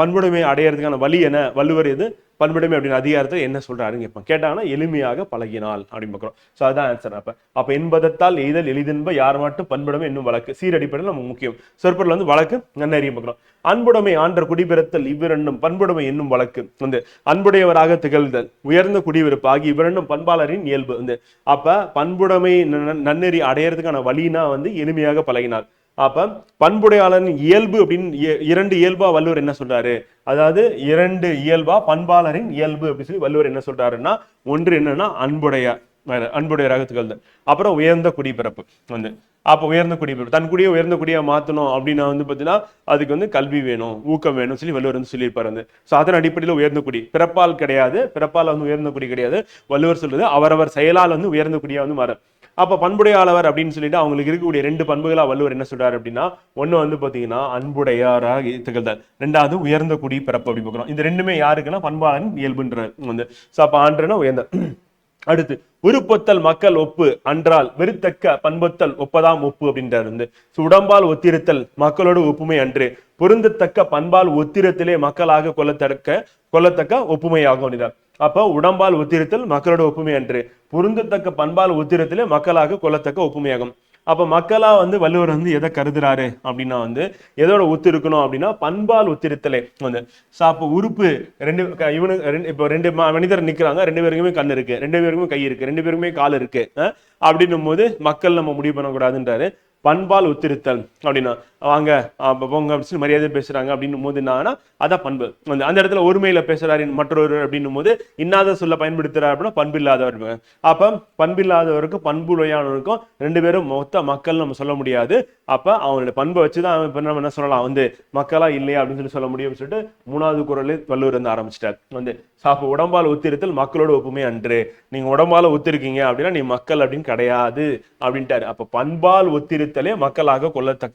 Speaker 1: பண்புடைமை அடையிறதுக்கான வழி என்ன வள்ளுவர் எது பண்புடைமை அப்படின்னு அதிகாரத்தை என்ன சொல்றாருங்க கேட்போம் கேட்டாங்கன்னா எளிமையாக பழகினால் அப்படின்னு பார்க்குறோம் ஸோ அதுதான் ஆன்சர் அப்போ அப்போ என்பதத்தால் எய்தல் எளிதென்ப யார் மட்டும் பண்புடைமை இன்னும் வழக்கு சீரடிப்படையில் நம்ம முக்கியம் சொற்பொருள் வந்து வழக்கு நன்னறியும் பார்க்குறோம் அன்புடைமை ஆண்ட குடிபிறத்தல் இவ்விரண்டும் பண்புடைமை என்னும் வழக்கு வந்து அன்புடையவராக திகழ்தல் உயர்ந்த குடியிருப்பு ஆகிய இவ்விரண்டும் பண்பாளரின் இயல்பு வந்து அப்போ பண்புடைமை நன்னெறி அடையிறதுக்கான வழினா வந்து எளிமையாக பழகினார் அப்போ பண்புடையாளன் இயல்பு அப்படின்னு இரண்டு இயல்பா வள்ளுவர் என்ன சொல்றாரு அதாவது இரண்டு இயல்பா பண்பாளரின் இயல்பு அப்படின்னு சொல்லி வள்ளுவர் என்ன சொல்றாருன்னா ஒன்று என்னன்னா அன்புடைய அன்புடைய ரகத்துக்கள் தான் அப்புறம் உயர்ந்த குடிபிறப்பு வந்து அப்போ உயர்ந்த குடிபிறப்பு தன் குடியை உயர்ந்த குடியாக மாற்றணும் அப்படின்னா வந்து பார்த்தீங்கன்னா அதுக்கு வந்து கல்வி வேணும் ஊக்கம் வேணும்னு சொல்லி வள்ளுவர் வந்து சொல்லியிருப்பார் வந்து ஸோ அதன் அடிப்படையில் உயர்ந்த குடி பிறப்பால் கிடையாது பிறப்பால் வந்து உயர்ந்த குடி கிடையாது வள்ளுவர் சொல்றது அவரவர் செயலால் வந்து உயர்ந்த குடியாக வந்து மாறும் அப்போ பண்புடையாளவர் அப்படின்னு சொல்லிட்டு அவங்களுக்கு இருக்கக்கூடிய ரெண்டு பண்புகளா வள்ளுவர் என்ன சொல்றாரு அப்படின்னா ஒன்று வந்து பார்த்தீங்கன்னா அன்புடையாராக திகழ்ந்தார் ரெண்டாவது உயர்ந்த குடி பிறப்பு அப்படின்னு பார்க்குறோம் இந்த ரெண்டுமே யாருக்குன்னா பண்பாளன் இயல்புன்ற வந்து ஸோ அப்போ ஆண்டுனா உயர்ந்த அடுத்து உருப்பொத்தல் மக்கள் ஒப்பு அன்றால் வெறுத்தக்க பண்பொத்தல் ஒப்பதாம் ஒப்பு அப்படின்றார் வந்து உடம்பால் ஒத்திருத்தல் மக்களோட ஒப்புமை அன்று பொருந்தத்தக்க பண்பால் ஒத்திரத்திலே மக்களாக கொல்லத்தக்க கொள்ளத்தக்க ஒப்புமையாகும் அப்படின்றார் அப்போ உடம்பால் ஒத்திருத்தல் மக்களோட ஒப்புமை அன்று பொருந்தத்தக்க பண்பால் ஒத்திரத்திலே மக்களாக கொள்ளத்தக்க ஒப்புமையாகும் அப்போ மக்களா வந்து வள்ளுவர் வந்து எதை கருதுறாரு அப்படின்னா வந்து எதோட ஒத்து இருக்கணும் அப்படின்னா பண்பால் ஒத்திருத்தலே வந்து சாப்பு உறுப்பு ரெண்டு இவனு ரெண்டு இப்போ ரெண்டு மனிதர் நிற்கிறாங்க ரெண்டு பேருக்குமே கண் இருக்கு ரெண்டு பேருக்குமே கை இருக்கு ரெண்டு பேருக்குமே கால் இருக்கு அப்படின்னும் போது மக்கள் நம்ம முடிவு பண்ணக்கூடாதுன்றாரு பண்பால் ஒத்திருத்தல் அப்படின்னா வாங்க போங்க அப்படின்னு மரியாதை பேசுறாங்க அப்படின்னும் போது என்னன்னா அதான் பண்பு அந்த அந்த இடத்துல ஒருமையில் பேசுறாரு மற்றொரு அப்படின்னும் போது இன்னாத சொல்ல பயன்படுத்துறாரு அப்படின்னா பண்பு இல்லாதவர் அப்போ பண்பு இல்லாதவருக்கும் பண்புலையானவருக்கும் ரெண்டு பேரும் மொத்த மக்கள் நம்ம சொல்ல முடியாது அப்போ அவங்களோட பண்பை வச்சு தான் இப்போ நம்ம என்ன சொல்லலாம் வந்து மக்களாக இல்லையா அப்படின்னு சொல்லி சொல்ல முடியும்னு சொல்லிட்டு மூணாவது குரல் வள்ளுவர் வந்து ஆரம்பிச்சிட்டார் வந்து சாப்பு உடம்பால் ஒத்திருத்தல் மக்களோட ஒப்புமை அன்று நீங்க உடம்பால ஒத்திருக்கீங்க அப்படின்னா நீ மக்கள் அப்படின்னு கிடையாது அப்படின்ட்டாரு அப்போ பண்பால் ஒத்திருத்தலே மக்களாக கொள்ளத்தக்க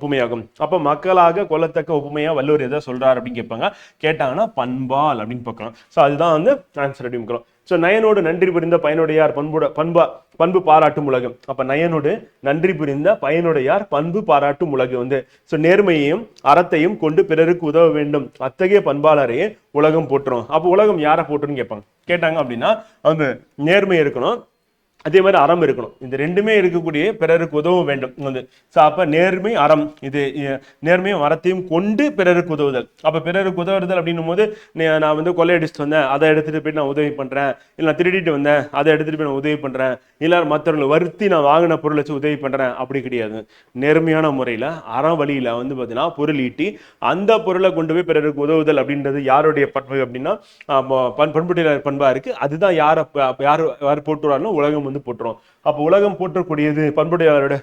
Speaker 1: ஒப்புமையாகும் அப்போ மக்களாக கொல்லத்தக்க ஒப்புமையாக வல்லூர் எதை சொல்கிறார் அப்படின்னு கேட்பாங்க கேட்டாங்கன்னா பண்பால் அப்படின்னு பார்க்கலாம் ஸோ அதுதான் வந்து ஆன்சர் அப்படின்னு பார்க்கலாம் ஸோ நயனோடு நன்றி புரிந்த பயனுடையார் பண்புட பண்பா பண்பு பாராட்டும் உலகம் அப்போ நயனோடு நன்றி புரிந்த பயனுடையார் பண்பு பாராட்டும் உலகம் வந்து ஸோ நேர்மையையும் அறத்தையும் கொண்டு பிறருக்கு உதவ வேண்டும் அத்தகைய பண்பாளரையே உலகம் போட்டுரும் அப்போ உலகம் யாரை போட்டுருன்னு கேட்பாங்க கேட்டாங்க அப்படின்னா வந்து நேர்மை இருக்கணும் அதே மாதிரி அறம் இருக்கணும் இந்த ரெண்டுமே இருக்கக்கூடிய பிறருக்கு உதவும் வேண்டும் வந்து ஸோ அப்போ நேர்மை அறம் இது நேர்மையும் அறத்தையும் கொண்டு பிறருக்கு உதவுதல் அப்போ பிறருக்கு உதவுதல் அப்படின்னும் போது நான் வந்து கொள்ளையடிச்சுட்டு வந்தேன் அதை எடுத்துகிட்டு போய் நான் உதவி பண்ணுறேன் இல்லை நான் திருடிட்டு வந்தேன் அதை எடுத்துகிட்டு போய் நான் உதவி பண்ணுறேன் இல்லை மற்றவர்களை வருத்தி நான் வாங்கின பொருள் வச்சு உதவி பண்ணுறேன் அப்படி கிடையாது நேர்மையான முறையில் அறம் வழியில் வந்து பார்த்தீங்கன்னா பொருள் ஈட்டி அந்த பொருளை கொண்டு போய் பிறருக்கு உதவுதல் அப்படின்றது யாருடைய பண்பு அப்படின்னா பண்புட்டியாளர் பண்பாக இருக்குது அதுதான் யாரை யார் யார் போட்டுறாலும் உலகம் வந்து போட்டுரும் அப்போ உலகம் போற்றக்கூடியது பண்புடையாளரோட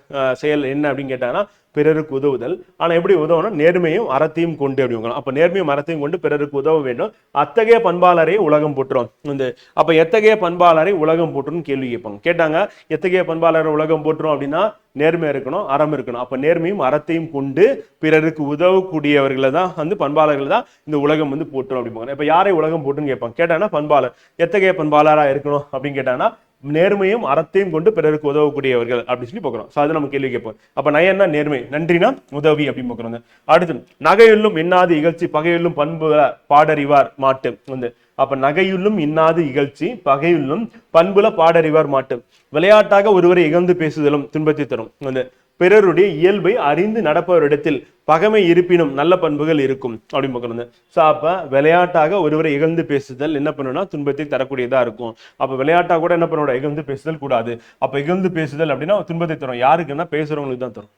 Speaker 1: செயல் என்ன அப்படின்னு கேட்டாங்கன்னா பிறருக்கு உதவுதல் ஆனால் எப்படி உதவணும் நேர்மையும் அறத்தையும் கொண்டு அப்படிங்க அப்போ நேர்மையும் அறத்தையும் கொண்டு பிறருக்கு உதவ வேண்டும் அத்தகைய பண்பாளரை உலகம் போட்டுரும் இந்த அப்போ எத்தகைய பண்பாளரை உலகம் போட்டுருன்னு கேள்வி கேட்பாங்க கேட்டாங்க எத்தகைய பண்பாளரை உலகம் போட்டுரும் அப்படின்னா நேர்மையாக இருக்கணும் அறம் இருக்கணும் அப்போ நேர்மையும் அறத்தையும் கொண்டு பிறருக்கு உதவக்கூடியவர்களை தான் வந்து பண்பாளர்கள் தான் இந்த உலகம் வந்து போட்டுரும் அப்படிம்பாங்க இப்போ யாரை உலகம் போட்டுன்னு கேட்பாங்க கேட்டாங்கன்னா பண்பாளர் எத்தகைய பண்பாளராக இருக்கணும் அப்படின்னு கேட்டாங்கன்னா நேர்மையும் அறத்தையும் கொண்டு பிறருக்கு உதவக்கூடியவர்கள் அப்படின்னு சொல்லி பார்க்குறோம் ஸோ அதை நம்ம கேள்வி கேட்போம் அப்போ நயன்னா நேர்மை நன்றினா உதவி அப்படின்னு பார்க்குறோங்க அடுத்து நகையுள்ளும் இன்னாது இகழ்ச்சி பகையுள்ளும் பண்பு பாடறிவார் மாட்டு வந்து அப்ப நகையுள்ளும் இன்னாது இகழ்ச்சி பகையுள்ளும் பண்புல பாடறிவார் மாட்டு விளையாட்டாக ஒருவரை இகழ்ந்து பேசுதலும் துன்பத்தை தரும் வந்து பிறருடைய இயல்பை அறிந்து நடப்பவரிடத்தில் பகமை இருப்பினும் நல்ல பண்புகள் இருக்கும் அப்படின்னு பார்க்கணும் ஸோ அப்போ விளையாட்டாக ஒருவரை இகழ்ந்து பேசுதல் என்ன பண்ணுன்னா துன்பத்தை தரக்கூடியதாக இருக்கும் அப்போ விளையாட்டாக கூட என்ன பண்ணுவோம் இகழ்ந்து பேசுதல் கூடாது அப்போ இகழ்ந்து பேசுதல் அப்படின்னா துன்பத்தை தரும் யாருக்குன்னா பேசுகிறவங்களுக்கு தான் தரும்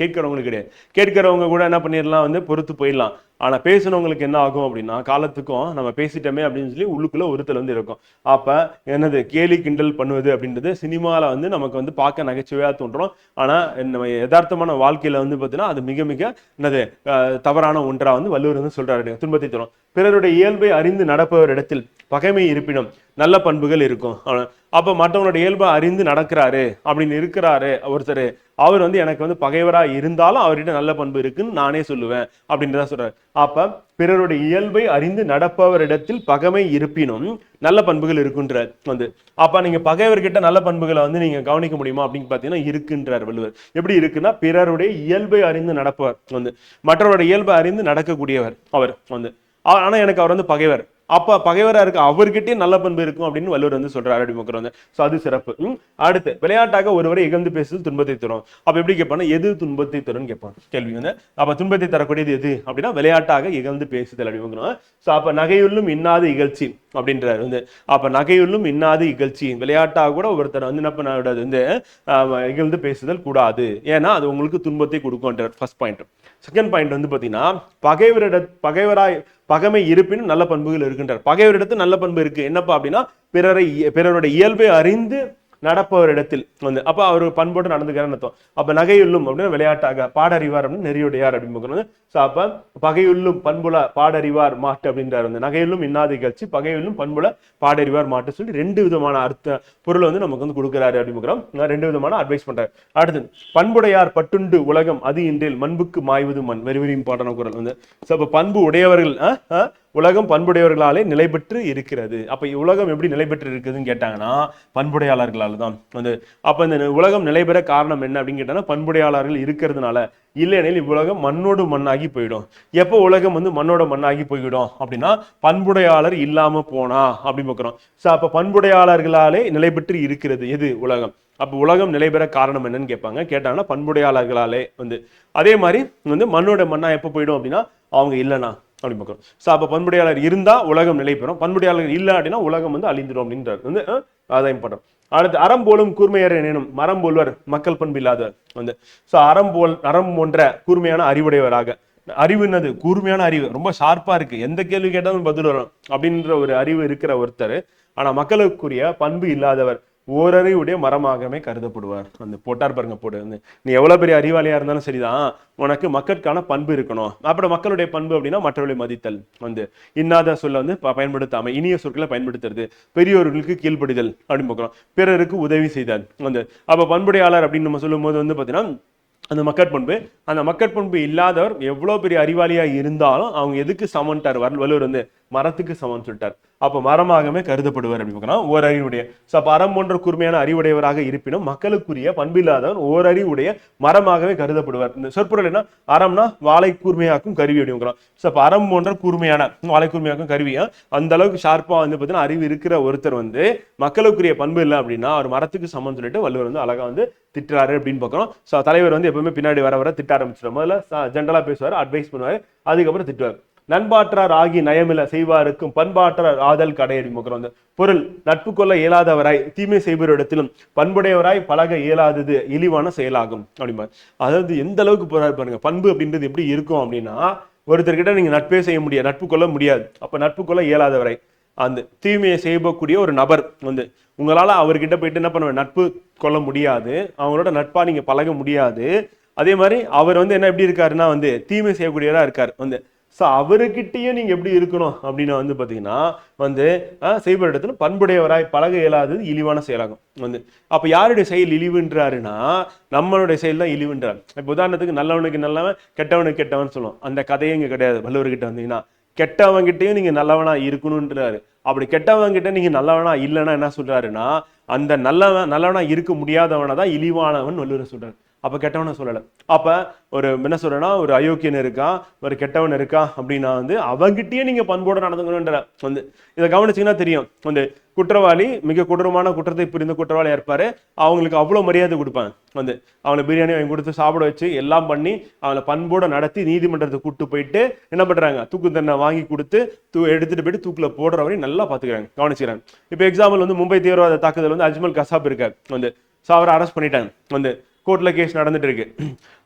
Speaker 1: கேட்கிறவங்களுக்கு கிடையாது கேட்குறவங்க கூட என்ன பண்ணிடலாம் வந்து பொறுத்து போயிடலாம் ஆனால் பேசுனவங்களுக்கு என்ன ஆகும் அப்படின்னா காலத்துக்கும் நம்ம பேசிட்டோமே அப்படின்னு சொல்லி உள்ளுக்குள்ளே ஒருத்தல் வந்து இருக்கும் அப்போ என்னது கேலி கிண்டல் பண்ணுவது அப்படின்றது சினிமாவில் வந்து நமக்கு வந்து பார்க்க நகைச்சுவையாக தோன்றும் ஆனால் நம்ம யதார்த்தமான வாழ்க்கையில் வந்து பார்த்தீங்கன்னா அது மிக மிக என்னது தவறான ஒன்றாக வந்து வள்ளுவர் வந்து சொல்கிறாரு துன்பத்தை தரும் பிறருடைய இயல்பை அறிந்து நடப்பவர் இடத்தில் பகைமை இருப்பினும் நல்ல பண்புகள் இருக்கும் அப்போ மற்றவங்களோட இயல்பை அறிந்து நடக்கிறாரு அப்படின்னு இருக்கிறாரு ஒருத்தர் அவர் வந்து எனக்கு வந்து பகைவராக இருந்தாலும் அவர்கிட்ட நல்ல பண்பு இருக்குன்னு நானே சொல்லுவேன் அப்படின்னு தான் சொல்றாரு அப்போ பிறருடைய இயல்பை அறிந்து நடப்பவரிடத்தில் பகைமை இருப்பினும் நல்ல பண்புகள் இருக்குன்றார் வந்து அப்போ நீங்கள் பகைவர்கிட்ட நல்ல பண்புகளை வந்து நீங்கள் கவனிக்க முடியுமா அப்படின்னு பார்த்தீங்கன்னா இருக்குன்றார் வள்ளுவர் எப்படி இருக்குன்னா பிறருடைய இயல்பை அறிந்து நடப்பவர் வந்து மற்றவருடைய இயல்பை அறிந்து நடக்கக்கூடியவர் அவர் வந்து ஆனால் எனக்கு அவர் வந்து பகைவர் அப்போ பகைவராக இருக்க அவர்கிட்டயே நல்ல பண்பு இருக்கும் அப்படின்னு வள்ளுவர் வந்து சொல்கிறார் அடிமக்கள் வந்து ஸோ அது சிறப்பு அடுத்து விளையாட்டாக ஒருவரை இகழ்ந்து பேசுவது துன்பத்தை தரும் அப்போ எப்படி கேட்பானா எது துன்பத்தை தரும்னு கேட்பான் கேள்வி வந்து அப்போ துன்பத்தை தரக்கூடியது எது அப்படின்னா விளையாட்டாக இகழ்ந்து பேசுதல் அப்படிங்கிறோம் ஸோ அப்போ நகையுள்ளும் இன்னாத இகழ்ச்சி அப்படின்றாரு வந்து அப்போ நகையுள்ளும் இன்னாத இகழ்ச்சி விளையாட்டாக கூட ஒருத்தர் வந்து என்ன பண்ண வந்து இகழ்ந்து பேசுதல் கூடாது ஏன்னா அது உங்களுக்கு துன்பத்தை கொடுக்கும்ன்றார் ஃபர்ஸ்ட் பாயிண்ட் செகண்ட் பாயிண்ட் வந்து பார்த்தீங்கன்னா பகைவரிட பகைவராய் பகமை இருப்பினும் நல்ல பண்புகள் இருக்கின்றார் பகைவரிடத்து நல்ல பண்பு இருக்குது என்னப்பா அப்படின்னா பிறரை பிறருடைய இயல்பை அறிந்து நடப்பவரிடத்தில் வந்து அப்போ அவர் பண்போடு நடந்துக்கிறார் அர்த்தம் அப்போ நகையுள்ளும் அப்படின்னு விளையாட்டாக பாடறிவார் அப்படின்னு நெறியுடையார் அப்படின்னு ஸோ அப்போ பகையுள்ளும் பண்புல பாடறிவார் மாட்டு அப்படின்றார் வந்து நகையுள்ளும் இன்னாதி நிகழ்ச்சி பகையுள்ளும் பண்புல பாடறிவார் மாட்டு சொல்லி ரெண்டு விதமான அர்த்த பொருளை வந்து நமக்கு வந்து கொடுக்குறாரு அப்படிங்கிறோம் ரெண்டு விதமான அட்வைஸ் பண்றாரு அடுத்து பண்புடையார் பட்டுண்டு உலகம் அது இன்றில் மண்புக்கு மாய்வது மண் வெரி வெரி குரல் வந்து ஸோ அப்போ பண்பு உடையவர்கள் உலகம் பண்புடையவர்களாலே நிலை பெற்று இருக்கிறது அப்போ உலகம் எப்படி நிலை பெற்று இருக்குதுன்னு கேட்டாங்கன்னா பண்புடையாளர்களால் தான் வந்து அப்போ இந்த உலகம் நிலை பெற காரணம் என்ன அப்படின்னு கேட்டாங்கன்னா பண்புடையாளர்கள் இருக்கிறதுனால இல்லையெனில் இவ்வுலகம் மண்ணோடு மண்ணாகி போயிடும் எப்போ உலகம் வந்து மண்ணோட மண்ணாகி போயிடும் அப்படின்னா பண்புடையாளர் இல்லாமல் போனா அப்படின்னு பார்க்குறோம் ஸோ அப்போ பண்புடையாளர்களாலே நிலை பெற்று இருக்கிறது எது உலகம் அப்போ உலகம் நிலை பெற காரணம் என்னன்னு கேட்பாங்க கேட்டாங்கன்னா பண்புடையாளர்களாலே வந்து அதே மாதிரி வந்து மண்ணோட மண்ணா எப்போ போயிடும் அப்படின்னா அவங்க இல்லைனா அப்படி பார்க்குறோம் ஸோ அப்போ பண்புடையாளர் இருந்தால் உலகம் நிலைபெறும் பண்புடையாளர் இல்லை அப்படின்னா உலகம் வந்து அழிந்துடும் அப்படின்றார் வந்து ஆதாயம் பண்ணுறோம் அடுத்து அறம் போலும் கூர்மையர் எனும் மரம் போல்வர் மக்கள் பண்பு இல்லாதவர் வந்து ஸோ அறம் போல் அறம் போன்ற கூர்மையான அறிவுடையவராக அறிவு என்னது கூர்மையான அறிவு ரொம்ப ஷார்ப்பாக இருக்குது எந்த கேள்வி கேட்டாலும் பதில் வரும் அப்படின்ற ஒரு அறிவு இருக்கிற ஒருத்தர் ஆனால் மக்களுக்குரிய பண்பு இல்லாதவர் ஓரறிவுடைய மரமாகவே கருதப்படுவார் அந்த போட்டார் பாருங்க போட்டு வந்து நீ எவ்வளோ பெரிய அறிவாளியாக இருந்தாலும் சரிதான் உனக்கு மக்களுக்கான பண்பு இருக்கணும் அப்புறம் மக்களுடைய பண்பு அப்படின்னா மற்றவர்களை மதித்தல் வந்து இன்னாத சொல்ல வந்து பயன்படுத்தாம இனிய சொற்களை பயன்படுத்துறது பெரியவர்களுக்கு கீழ்ப்படிதல் அப்படின்னு பார்க்கலாம் பிறருக்கு உதவி செய்தார் வந்து அப்போ பண்புடையாளர் அப்படின்னு நம்ம சொல்லும்போது வந்து பார்த்தீங்கன்னா அந்த மக்கட்பண்பு அந்த மக்கட்பண்பு இல்லாதவர் எவ்வளோ பெரிய அறிவாளியாக இருந்தாலும் அவங்க எதுக்கு சமன்ட்டார் வல்லுவர் வந்து மரத்துக்கு சமம் சொல்லிட்டார் அப்போ மரமாகவே கருதப்படுவார் அப்படின்னு ஓர் அறிவுடைய ஸோ அப்போ அறம் போன்ற கூர்மையான அறிவுடையவராக இருப்பினும் மக்களுக்குரிய பண்பில்லாதவன் ஓர் அறிவுடைய மரமாகவே கருதப்படுவார் இந்த சொற்பொருள் என்ன அறம்னா வாழை கூர்மையாக்கும் கருவி அப்படிங்கிறோம் ஸோ அப்போ அறம் போன்ற கூர்மையான வாழை கூர்மையாக்கும் கருவியா அந்த அளவுக்கு ஷார்ப்பாக வந்து பார்த்தீங்கன்னா அறிவு இருக்கிற ஒருத்தர் வந்து மக்களுக்குரிய பண்பு இல்லை அப்படின்னா அவர் மரத்துக்கு சமம் சொல்லிட்டு வள்ளுவர் வந்து அழகாக வந்து திட்டுறாரு அப்படின்னு பார்க்குறோம் ஸோ தலைவர் வந்து எப்பவுமே பின்னாடி வர வர திட்ட ஆரம்பிச்சிடும் முதல்ல ஜென்ரலாக பேசுவார் அட்வைஸ் பண்ணுவார் அதுக்கப்புறம் திட்டுவார் நண்பாற்றார் ஆகி நயமில செய்வாருக்கும் பண்பாற்றார் ஆதல் கடையறி முகரம் பொருள் நட்பு கொள்ள இயலாதவராய் தீமை செய்பவரிடத்திலும் பண்புடையவராய் பழக இயலாதது இழிவான செயலாகும் அப்படிமா அதாவது எந்த அளவுக்கு போறாரு பாருங்க பண்பு அப்படின்றது எப்படி இருக்கும் அப்படின்னா ஒருத்தர்கிட்ட நீங்க நட்பே செய்ய முடியாது நட்பு கொள்ள முடியாது அப்ப நட்பு கொள்ள இயலாதவரை அந்த தீமையை செய்யக்கூடிய ஒரு நபர் வந்து உங்களால் அவர்கிட்ட போயிட்டு என்ன பண்ணுவேன் நட்பு கொள்ள முடியாது அவங்களோட நட்பாக நீங்கள் பழக முடியாது அதே மாதிரி அவர் வந்து என்ன எப்படி இருக்காருன்னா வந்து தீமை செய்யக்கூடியவராக இருக்கார் வந்து ஸோ அவருக்கிட்டேயும் நீங்கள் எப்படி இருக்கணும் அப்படின்னா வந்து பார்த்தீங்கன்னா வந்து செய்வர் இடத்துல பண்புடையவராய் பழக இயலாதது இழிவான செயலாகும் வந்து அப்போ யாருடைய செயல் இழிவுன்றாருன்னா நம்மளுடைய செயல் தான் இழிவுன்றார் இப்போ உதாரணத்துக்கு நல்லவனுக்கு நல்லவன் கெட்டவனுக்கு கெட்டவன் சொல்லுவோம் அந்த கதையே இங்கே கிடையாது வள்ளுவர்கிட்ட வந்தீங்கன்னா கெட்டவங்கிட்டையும் நீங்கள் நல்லவனா இருக்கணுன்றாரு அப்படி கெட்டவங்கிட்ட நீங்கள் நல்லவனா இல்லைன்னா என்ன சொல்கிறாருன்னா அந்த நல்லவன் நல்லவனா இருக்க முடியாதவனை தான் இழிவானவன் வள்ளுவர் சொல்கிறார் அப்போ கெட்டவனை சொல்லலை அப்போ ஒரு என்ன சொல்கிறேன்னா ஒரு அயோக்கியன் இருக்கான் ஒரு கெட்டவன் இருக்கா அப்படின்னா வந்து அவங்கிட்டயே நீங்கள் பண்போடு நடந்துக்கணுன்ற வந்து இதை கவனிச்சிங்கன்னா தெரியும் வந்து குற்றவாளி மிக கொடூரமான குற்றத்தை புரிந்த குற்றவாளியாக இருப்பார் அவங்களுக்கு அவ்வளோ மரியாதை கொடுப்பாங்க வந்து அவனை பிரியாணி வாங்கி கொடுத்து சாப்பிட வச்சு எல்லாம் பண்ணி அவனை பண்போடு நடத்தி நீதிமன்றத்தை கூப்பிட்டு போயிட்டு என்ன பண்ணுறாங்க தூக்கு தண்டனை வாங்கி கொடுத்து தூ எடுத்துகிட்டு போயிட்டு தூக்கில் போடுற வரையும் நல்லா பார்த்துக்கிறாங்க கவனிச்சுக்கிறாங்க இப்போ எக்ஸாம்பிள் வந்து மும்பை தீவிரவாத தாக்குதல் வந்து அஜ்மல் கசாப் இருக்கார் வந்து சாவரை அரெஸ்ட் பண்ணிட்டாங்க வந்து கோர்ட்டில் கேஸ் நடந்துட்டு இருக்கு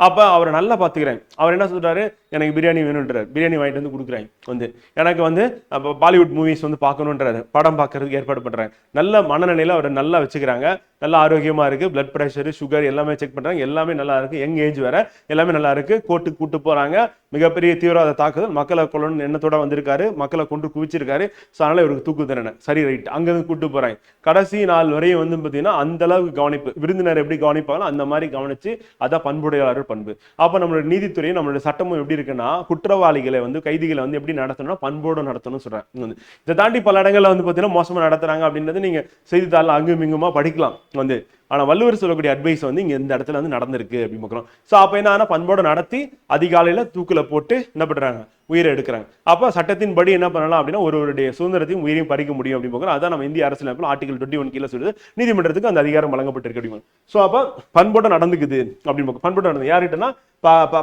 Speaker 1: அப்போ அவரை நல்லா பார்த்துக்கிறேன் அவர் என்ன சொல்கிறாரு எனக்கு பிரியாணி வேணுன்றார் பிரியாணி வாங்கிட்டு வந்து கொடுக்குறேன் வந்து எனக்கு வந்து அப்போ பாலிவுட் மூவிஸ் வந்து பார்க்கணுன்றாரு படம் பார்க்கறதுக்கு ஏற்பாடு பண்ணுறேன் நல்ல மனநிலையில் அவரை நல்லா வச்சுக்கிறாங்க நல்லா ஆரோக்கியமாக இருக்குது பிளட் ப்ரெஷரு சுகர் எல்லாமே செக் பண்ணுறாங்க எல்லாமே நல்லா இருக்குது யங் ஏஜ் வேற எல்லாமே நல்லா இருக்குது கோர்ட்டுக்கு கூட்டு போகிறாங்க மிகப்பெரிய தீவிரவாத தாக்குதல் மக்களை கொள்ளணும்னு எண்ணத்தோட வந்திருக்காரு மக்களை கொண்டு குவிச்சிருக்காரு ஸோ அதனால் இவருக்கு தூக்கு தண்டனை சரி ரைட் அங்கேருந்து கூப்பிட்டு போகிறாங்க கடைசி நாள் வரையும் வந்து பார்த்தீங்கன்னா அந்த அளவுக்கு கவனிப்பு விருந்தினர் எப்படி கவனிப்பாங்களோ அந்த மாதிரி மாதிரி கவனிச்சு அதான் பண்புடையாளர் பண்பு அப்போ நம்மளோட நீதித்துறையும் நம்மளோட சட்டமும் எப்படி இருக்குன்னா குற்றவாளிகளை வந்து கைதிகளை வந்து எப்படி நடத்தணும்னா பண்போடு நடத்தணும் சொல்கிறேன் இதை தாண்டி பல இடங்களில் வந்து பார்த்தீங்கன்னா மோசமாக நடத்துறாங்க அப்படின்றது நீங்க செய்தித்தாள் அங்கும் இங்குமா படிக்கலாம் வந்து ஆனால் வள்ளுவர் சொல்லக்கூடிய அட்வைஸ் வந்து இங்கே இந்த இடத்துல வந்து நடந்திருக்கு அப்படின்னு பார்க்குறோம் ஸோ அப்போ என்ன பண்போடு நடத்தி அதிகாலையில் தூக்கில் போட்டு என்ன பண்ணுறாங்க உயிரை எடுக்கிறாங்க அப்போ சட்டத்தின் படி என்ன பண்ணலாம் அப்படின்னா ஒருவருடைய சுதந்திரத்தையும் உயிரையும் பறிக்க முடியும் அப்படின்னு பார்க்குறோம் அதான் நம்ம இந்திய அரசியல் ஆர்டிகல் டுவெண்ட்டி ஒன் கீழே சொல்லுது நீதிமன்றத்துக்கு அந்த அதிகாரம் வழங்கப்பட்டிருக்கு அப்படின்னு ஸோ அப்போ பண்போட நடந்துக்குது அப்படின்னு பார்க்க பண்போட நடந்தது யார்கிட்டனா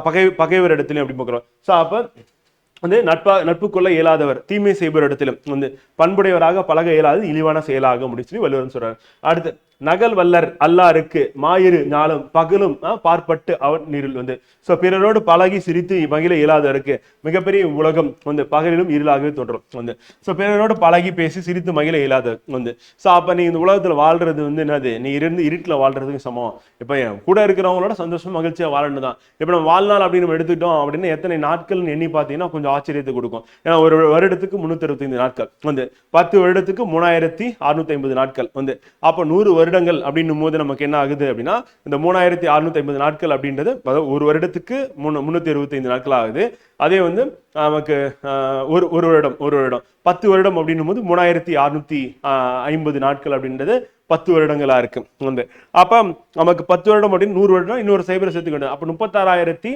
Speaker 1: பகை பகைவர் இடத்துலையும் அப்படின்னு பார்க்குறோம் ஸோ அப்போ வந்து நட்பா நட்பு கொள்ள இயலாதவர் தீமை செய்பவர் இடத்திலும் வந்து பண்புடையவராக பழக இயலாது இழிவான செயலாகும் அப்படின்னு சொல்லி வள்ளுவர் சொல்றாரு அடுத்து நகல் வல்லர் அல்லாருக்கு மாயிரு நாளும் பகலும் பார்ப்பட்டு அவர் இருள் வந்து ஸோ பிறரோடு பழகி சிரித்து மகிழ இயலாத இருக்கு மிகப்பெரிய உலகம் வந்து பகலிலும் இருளாகவே தோன்றும் வந்து ஸோ பிறரோடு பழகி பேசி சிரித்து மகிழ இயலாத வந்து ஸோ அப்போ நீ இந்த உலகத்தில் வாழ்றது வந்து என்னது நீ இருந்து இருட்டில் வாழ்றதுக்கு சமம் இப்போ என் கூட இருக்கிறவங்களோட சந்தோஷம் மகிழ்ச்சியாக வாழணும் தான் இப்போ நம்ம வாழ்நாள் அப்படின்னு நம்ம எடுத்துக்கிட்டோம் அப்படின்னு எத்தனை நாட்கள்னு எண்ணி பார்த்தீங்கன்னா கொஞ்சம் ஆச்சரியத்தை கொடுக்கும் ஏன்னா ஒரு வருடத்துக்கு முந்நூற்றி நாட்கள் வந்து பத்து வருடத்துக்கு மூணாயிரத்தி அறுநூத்தி ஐம்பது நாட்கள் வந்து அப்போ நூறு வருடம் வருடங்கள் அப்படின்னும் போது நமக்கு என்ன ஆகுது அப்படின்னா இந்த மூணாயிரத்தி அறுநூத்தி ஐம்பது நாட்கள் அப்படின்றது ஒரு வருடத்துக்கு முன்னூத்தி இருபத்தி ஐந்து நாட்கள் ஆகுது அதே வந்து நமக்கு ஒரு ஒரு வருடம் ஒரு வருடம் பத்து வருடம் அப்படின்னும் போது மூணாயிரத்தி அறுநூத்தி ஐம்பது நாட்கள் அப்படின்றது பத்து வருடங்களா இருக்கு வந்து அப்ப நமக்கு பத்து வருடம் அப்படின்னு நூறு வருடம் இன்னொரு சைபர் சேர்த்துக்கிட்டோம் அப்போ முப்பத்தாறாயிரத்தி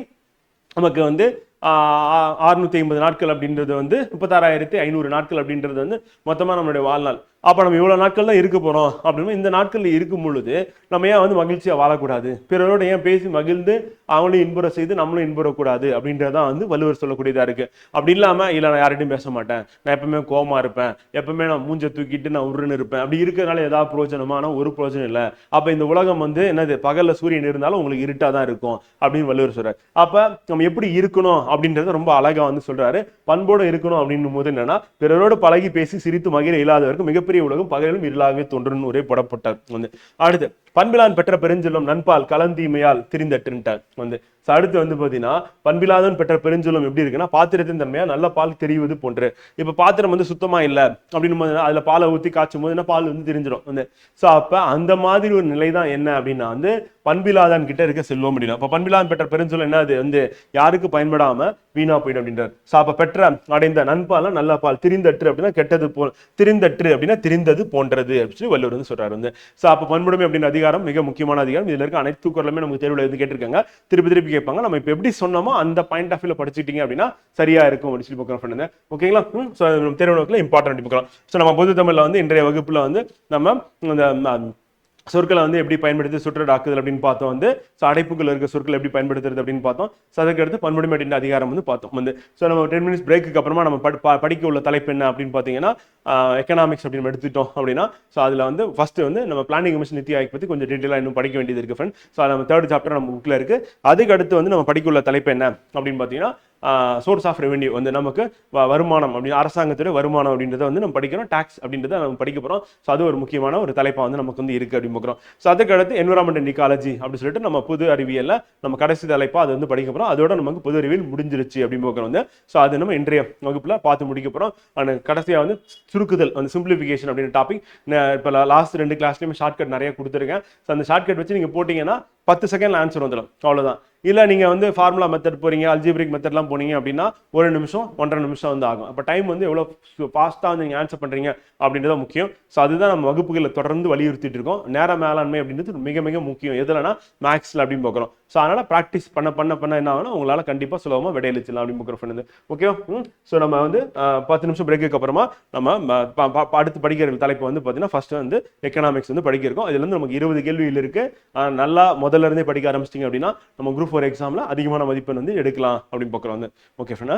Speaker 1: நமக்கு வந்து அறுநூத்தி ஐம்பது நாட்கள் அப்படின்றது வந்து முப்பத்தாறாயிரத்தி ஐநூறு நாட்கள் அப்படின்றது வந்து மொத்தமா நம்மளுடைய வாழ்நாள் அப்போ நம்ம இவ்வளோ நாட்கள் தான் இருக்க போகிறோம் அப்படின்னு இந்த நாட்களில் இருக்கும் பொழுது நம்ம ஏன் வந்து மகிழ்ச்சியாக வாழக்கூடாது பிறரோட ஏன் பேசி மகிழ்ந்து அவங்களையும் இன்புற செய்து நம்மளும் இன்புறக்கூடாது அப்படின்றதான் வந்து வலுவர் சொல்லக்கூடியதாக இருக்குது அப்படி இல்லாமல் இல்லை நான் யார்கிட்டையும் பேச மாட்டேன் நான் எப்பவுமே கோமா இருப்பேன் எப்பவுமே நான் மூஞ்சை தூக்கிட்டு நான் உருன்னு இருப்பேன் அப்படி இருக்கிறனால ஏதாவது பிரோஜனமா ஆனால் ஒரு பிரோஜனம் இல்லை அப்போ இந்த உலகம் வந்து என்னது பகலில் சூரியன் இருந்தாலும் உங்களுக்கு இருட்டாக தான் இருக்கும் அப்படின்னு வள்ளுவர் சொல்கிறார் அப்போ நம்ம எப்படி இருக்கணும் அப்படின்றத ரொம்ப அழகாக வந்து சொல்கிறாரு பண்போடு இருக்கணும் அப்படின்னும் போது என்னன்னா பிறரோடு பழகி பேசி சிரித்து மகிழ இல்லாதவருக்கு மிகப்பெரிய இன்றைய உலகம் பகலிலும் இருளாகவே தோன்றும் ஒரே போடப்பட்டார் வந்து அடுத்து பண்பிலான் பெற்ற பெருஞ்சொல்லும் நண்பால் கலந்தீமையால் திரிந்தட்டுன்ட்டார் வந்து அடுத்து வந்து பார்த்தீங்கன்னா பண்பிலாதன் பெற்ற பெருஞ்சொல்லும் எப்படி இருக்குன்னா பாத்திரத்தின் தன்மையா நல்ல பால் தெரிவது போன்று இப்போ பாத்திரம் வந்து சுத்தமா இல்லை அப்படின்னு போது அதில் பாலை ஊற்றி காய்ச்சும் போது என்ன பால் வந்து தெரிஞ்சிடும் வந்து ஸோ அப்போ அந்த மாதிரி ஒரு நிலை தான் என்ன அப்படின்னா வந்து பண்பிலாதான் கிட்ட இருக்க செல்வம் அப்படின்னா இப்போ பண்பிலான் பெற்ற பெருஞ்சொல் என்ன அது வந்து யாருக்கு பயன்படாமல் வீணா போயிடும் அப்படின்றார் ஸோ அப்போ பெற்ற அடைந்த நண்பாலும் நல்ல பால் திரிந்தற்று அப்படின்னா கெட்டது போ திரிந்தற்று அப்படின்னா திரிந்தது போன்றது அப்படின்னு வள்ளுவர் வந்து சொல்றாரு வந்து ஸோ அப்போ பண்புடைமை அப்படின்னு அதிகாரம் அதிகாரம் மிக முக்கியமான அதிகாரம் இதுல இருக்க அனைத்து குரலுமே நமக்கு தேர்வில் வந்து கேட்டிருக்காங்க திருப்பி திருப்பி கேட்பாங்க நம்ம இப்ப எப்படி சொன்னோமோ அந்த பாயிண்ட் ஆஃப் வியூல படிச்சுட்டீங்க அப்படின்னா சரியா இருக்கும் அப்படின்னு சொல்லி பார்க்குறோம் ஓகேங்களா தேர்வுல தேர்வு நோக்கில் பார்க்கலாம் நம்ம பொது தமிழ்ல வந்து இன்றைய வகுப்புல வந்து நம்ம இந்த சொற்களை வந்து எப்படி பயன்படுத்தி சுற்றடாக்குதல் அப்படின்னு பார்த்தோம் வந்து ஸோ அடைப்புகள் இருக்க சொற்களை எப்படி பயன்படுத்துறது அப்படின்னு பார்த்தோம் ஸோ அதுக்கடுத்து பண்புடைமை அப்படின்ற அதிகாரம் வந்து பார்த்தோம் வந்து ஸோ நம்ம டென் மினிட்ஸ் பிரேக்குக்கு அப்புறமா நம்ம படி படிக்க உள்ள தலைப்பு என்ன அப்படின்னு பார்த்தீங்கன்னா எக்கனாமிக்ஸ் அப்படின்னு எடுத்துட்டோம் அப்படின்னா ஸோ அதில் வந்து ஃபர்ஸ்ட் வந்து நம்ம பிளானிங் கமிஷன் நித்தி ஆய்வு பற்றி கொஞ்சம் டீட்டெயிலாக இன்னும் படிக்க வேண்டியது இருக்குது ஃப்ரெண்ட் ஸோ நம்ம தேர்ட் சாப்டர் நம்ம புக்கில் இருக்குது அதுக்கடுத்து வந்து நம்ம படிக்க உள்ள தலைப்பு என்ன அப்படின்னு பார்த்தீங்கன்னா சோர்ஸ் ஆஃப் ரெவென்யூ வந்து நமக்கு வருமானம் அப்படின்னு அரசாங்கத்துடைய வருமானம் அப்படின்றத வந்து நம்ம படிக்கிறோம் டேக்ஸ் அப்படின்றத நம்ம படிக்க போகிறோம் ஸோ அது ஒரு முக்கியமான ஒரு தலைப்பாக வந்து நமக்கு வந்து இருக்குது அப்படின்னு பார்க்குறோம் போகிறோம் ஸோ அதுக்கடுத்து என்விரான்மெண்ட் நிக்காலஜி அப்படி அப்படின்னு சொல்லிட்டு நம்ம புது அறிவியலில் நம்ம கடைசி தலைப்பாக அது வந்து படிக்க போகிறோம் அதோட நமக்கு புது அறிவியல் முடிஞ்சிருச்சு அப்படின்னு போகிறோம் வந்து ஸோ அது நம்ம இன்றைய வகுப்பில் பார்த்து முடிக்க போகிறோம் ஆனால் கடைசியாக வந்து சுருக்குதல் அந்த சிம்பிளிஃபிகேஷன் அப்படின்ற டாபிக் இப்போ லாஸ்ட் ரெண்டு கிளாஸ்லேயுமே ஷார்ட்கட் நிறைய கொடுத்துருக்கேன் ஸோ அந்த ஷார்ட்கட் வச்சு நீங்கள் போட்டிங்கன்னா பத்து செகண்ட்ல ஆன்சர் வந்துடும் அவ்வளோதான் இல்லை நீங்கள் வந்து ஃபார்முலா மெத்தட் போகிறீங்க அல்ஜிபிரிக் மெத்தட்லாம் போனீங்க அப்படின்னா ஒரு நிமிஷம் ஒன்றரை நிமிஷம் வந்து ஆகும் அப்போ டைம் வந்து எவ்வளோ ஃபாஸ்ட்டாக வந்து நீங்கள் ஆன்சர் பண்ணுறீங்க அப்படின்றத முக்கியம் ஸோ அதுதான் நம்ம வகுப்புகளில் தொடர்ந்து வலியுறுத்திட்டு இருக்கோம் நேர மேலாண்மை அப்படின்றது மிக மிக முக்கியம் எதுலனா மேக்ஸில் அப்படின்னு பார்க்குறோம் ஸோ அதனால் ப்ராக்டிஸ் பண்ண பண்ண பண்ண என்ன ஆகணும் உங்களால் கண்டிப்பாக சுலபமாக விடையளிச்சிடலாம் அப்படின்னு ப்ரொஃபன் வந்து ம் ஸோ நம்ம வந்து பத்து நிமிஷம் பிரேக்குக்கு அப்புறமா நம்ம அடுத்து படிக்கிற தலைப்பு வந்து பார்த்தீங்கன்னா ஃபஸ்ட்டு வந்து எக்கனாமிக்ஸ் வந்து படிக்கிறோம் இதுலேருந்து நமக்கு இருபது கேள்வியில் இருக்குது நல்லா முதல்ல இருந்தே படிக்க ஆரம்பிச்சிட்டிங்க அப்படின்னா நம்ம குரூப் ஃபோர் எக்ஸாமில் அதிகமான மதிப்பெண் வந்து எடுக்கலாம் அப்படின்னு பார்க்குறோம் வந்து ஓகே ஃப்ரெண்டா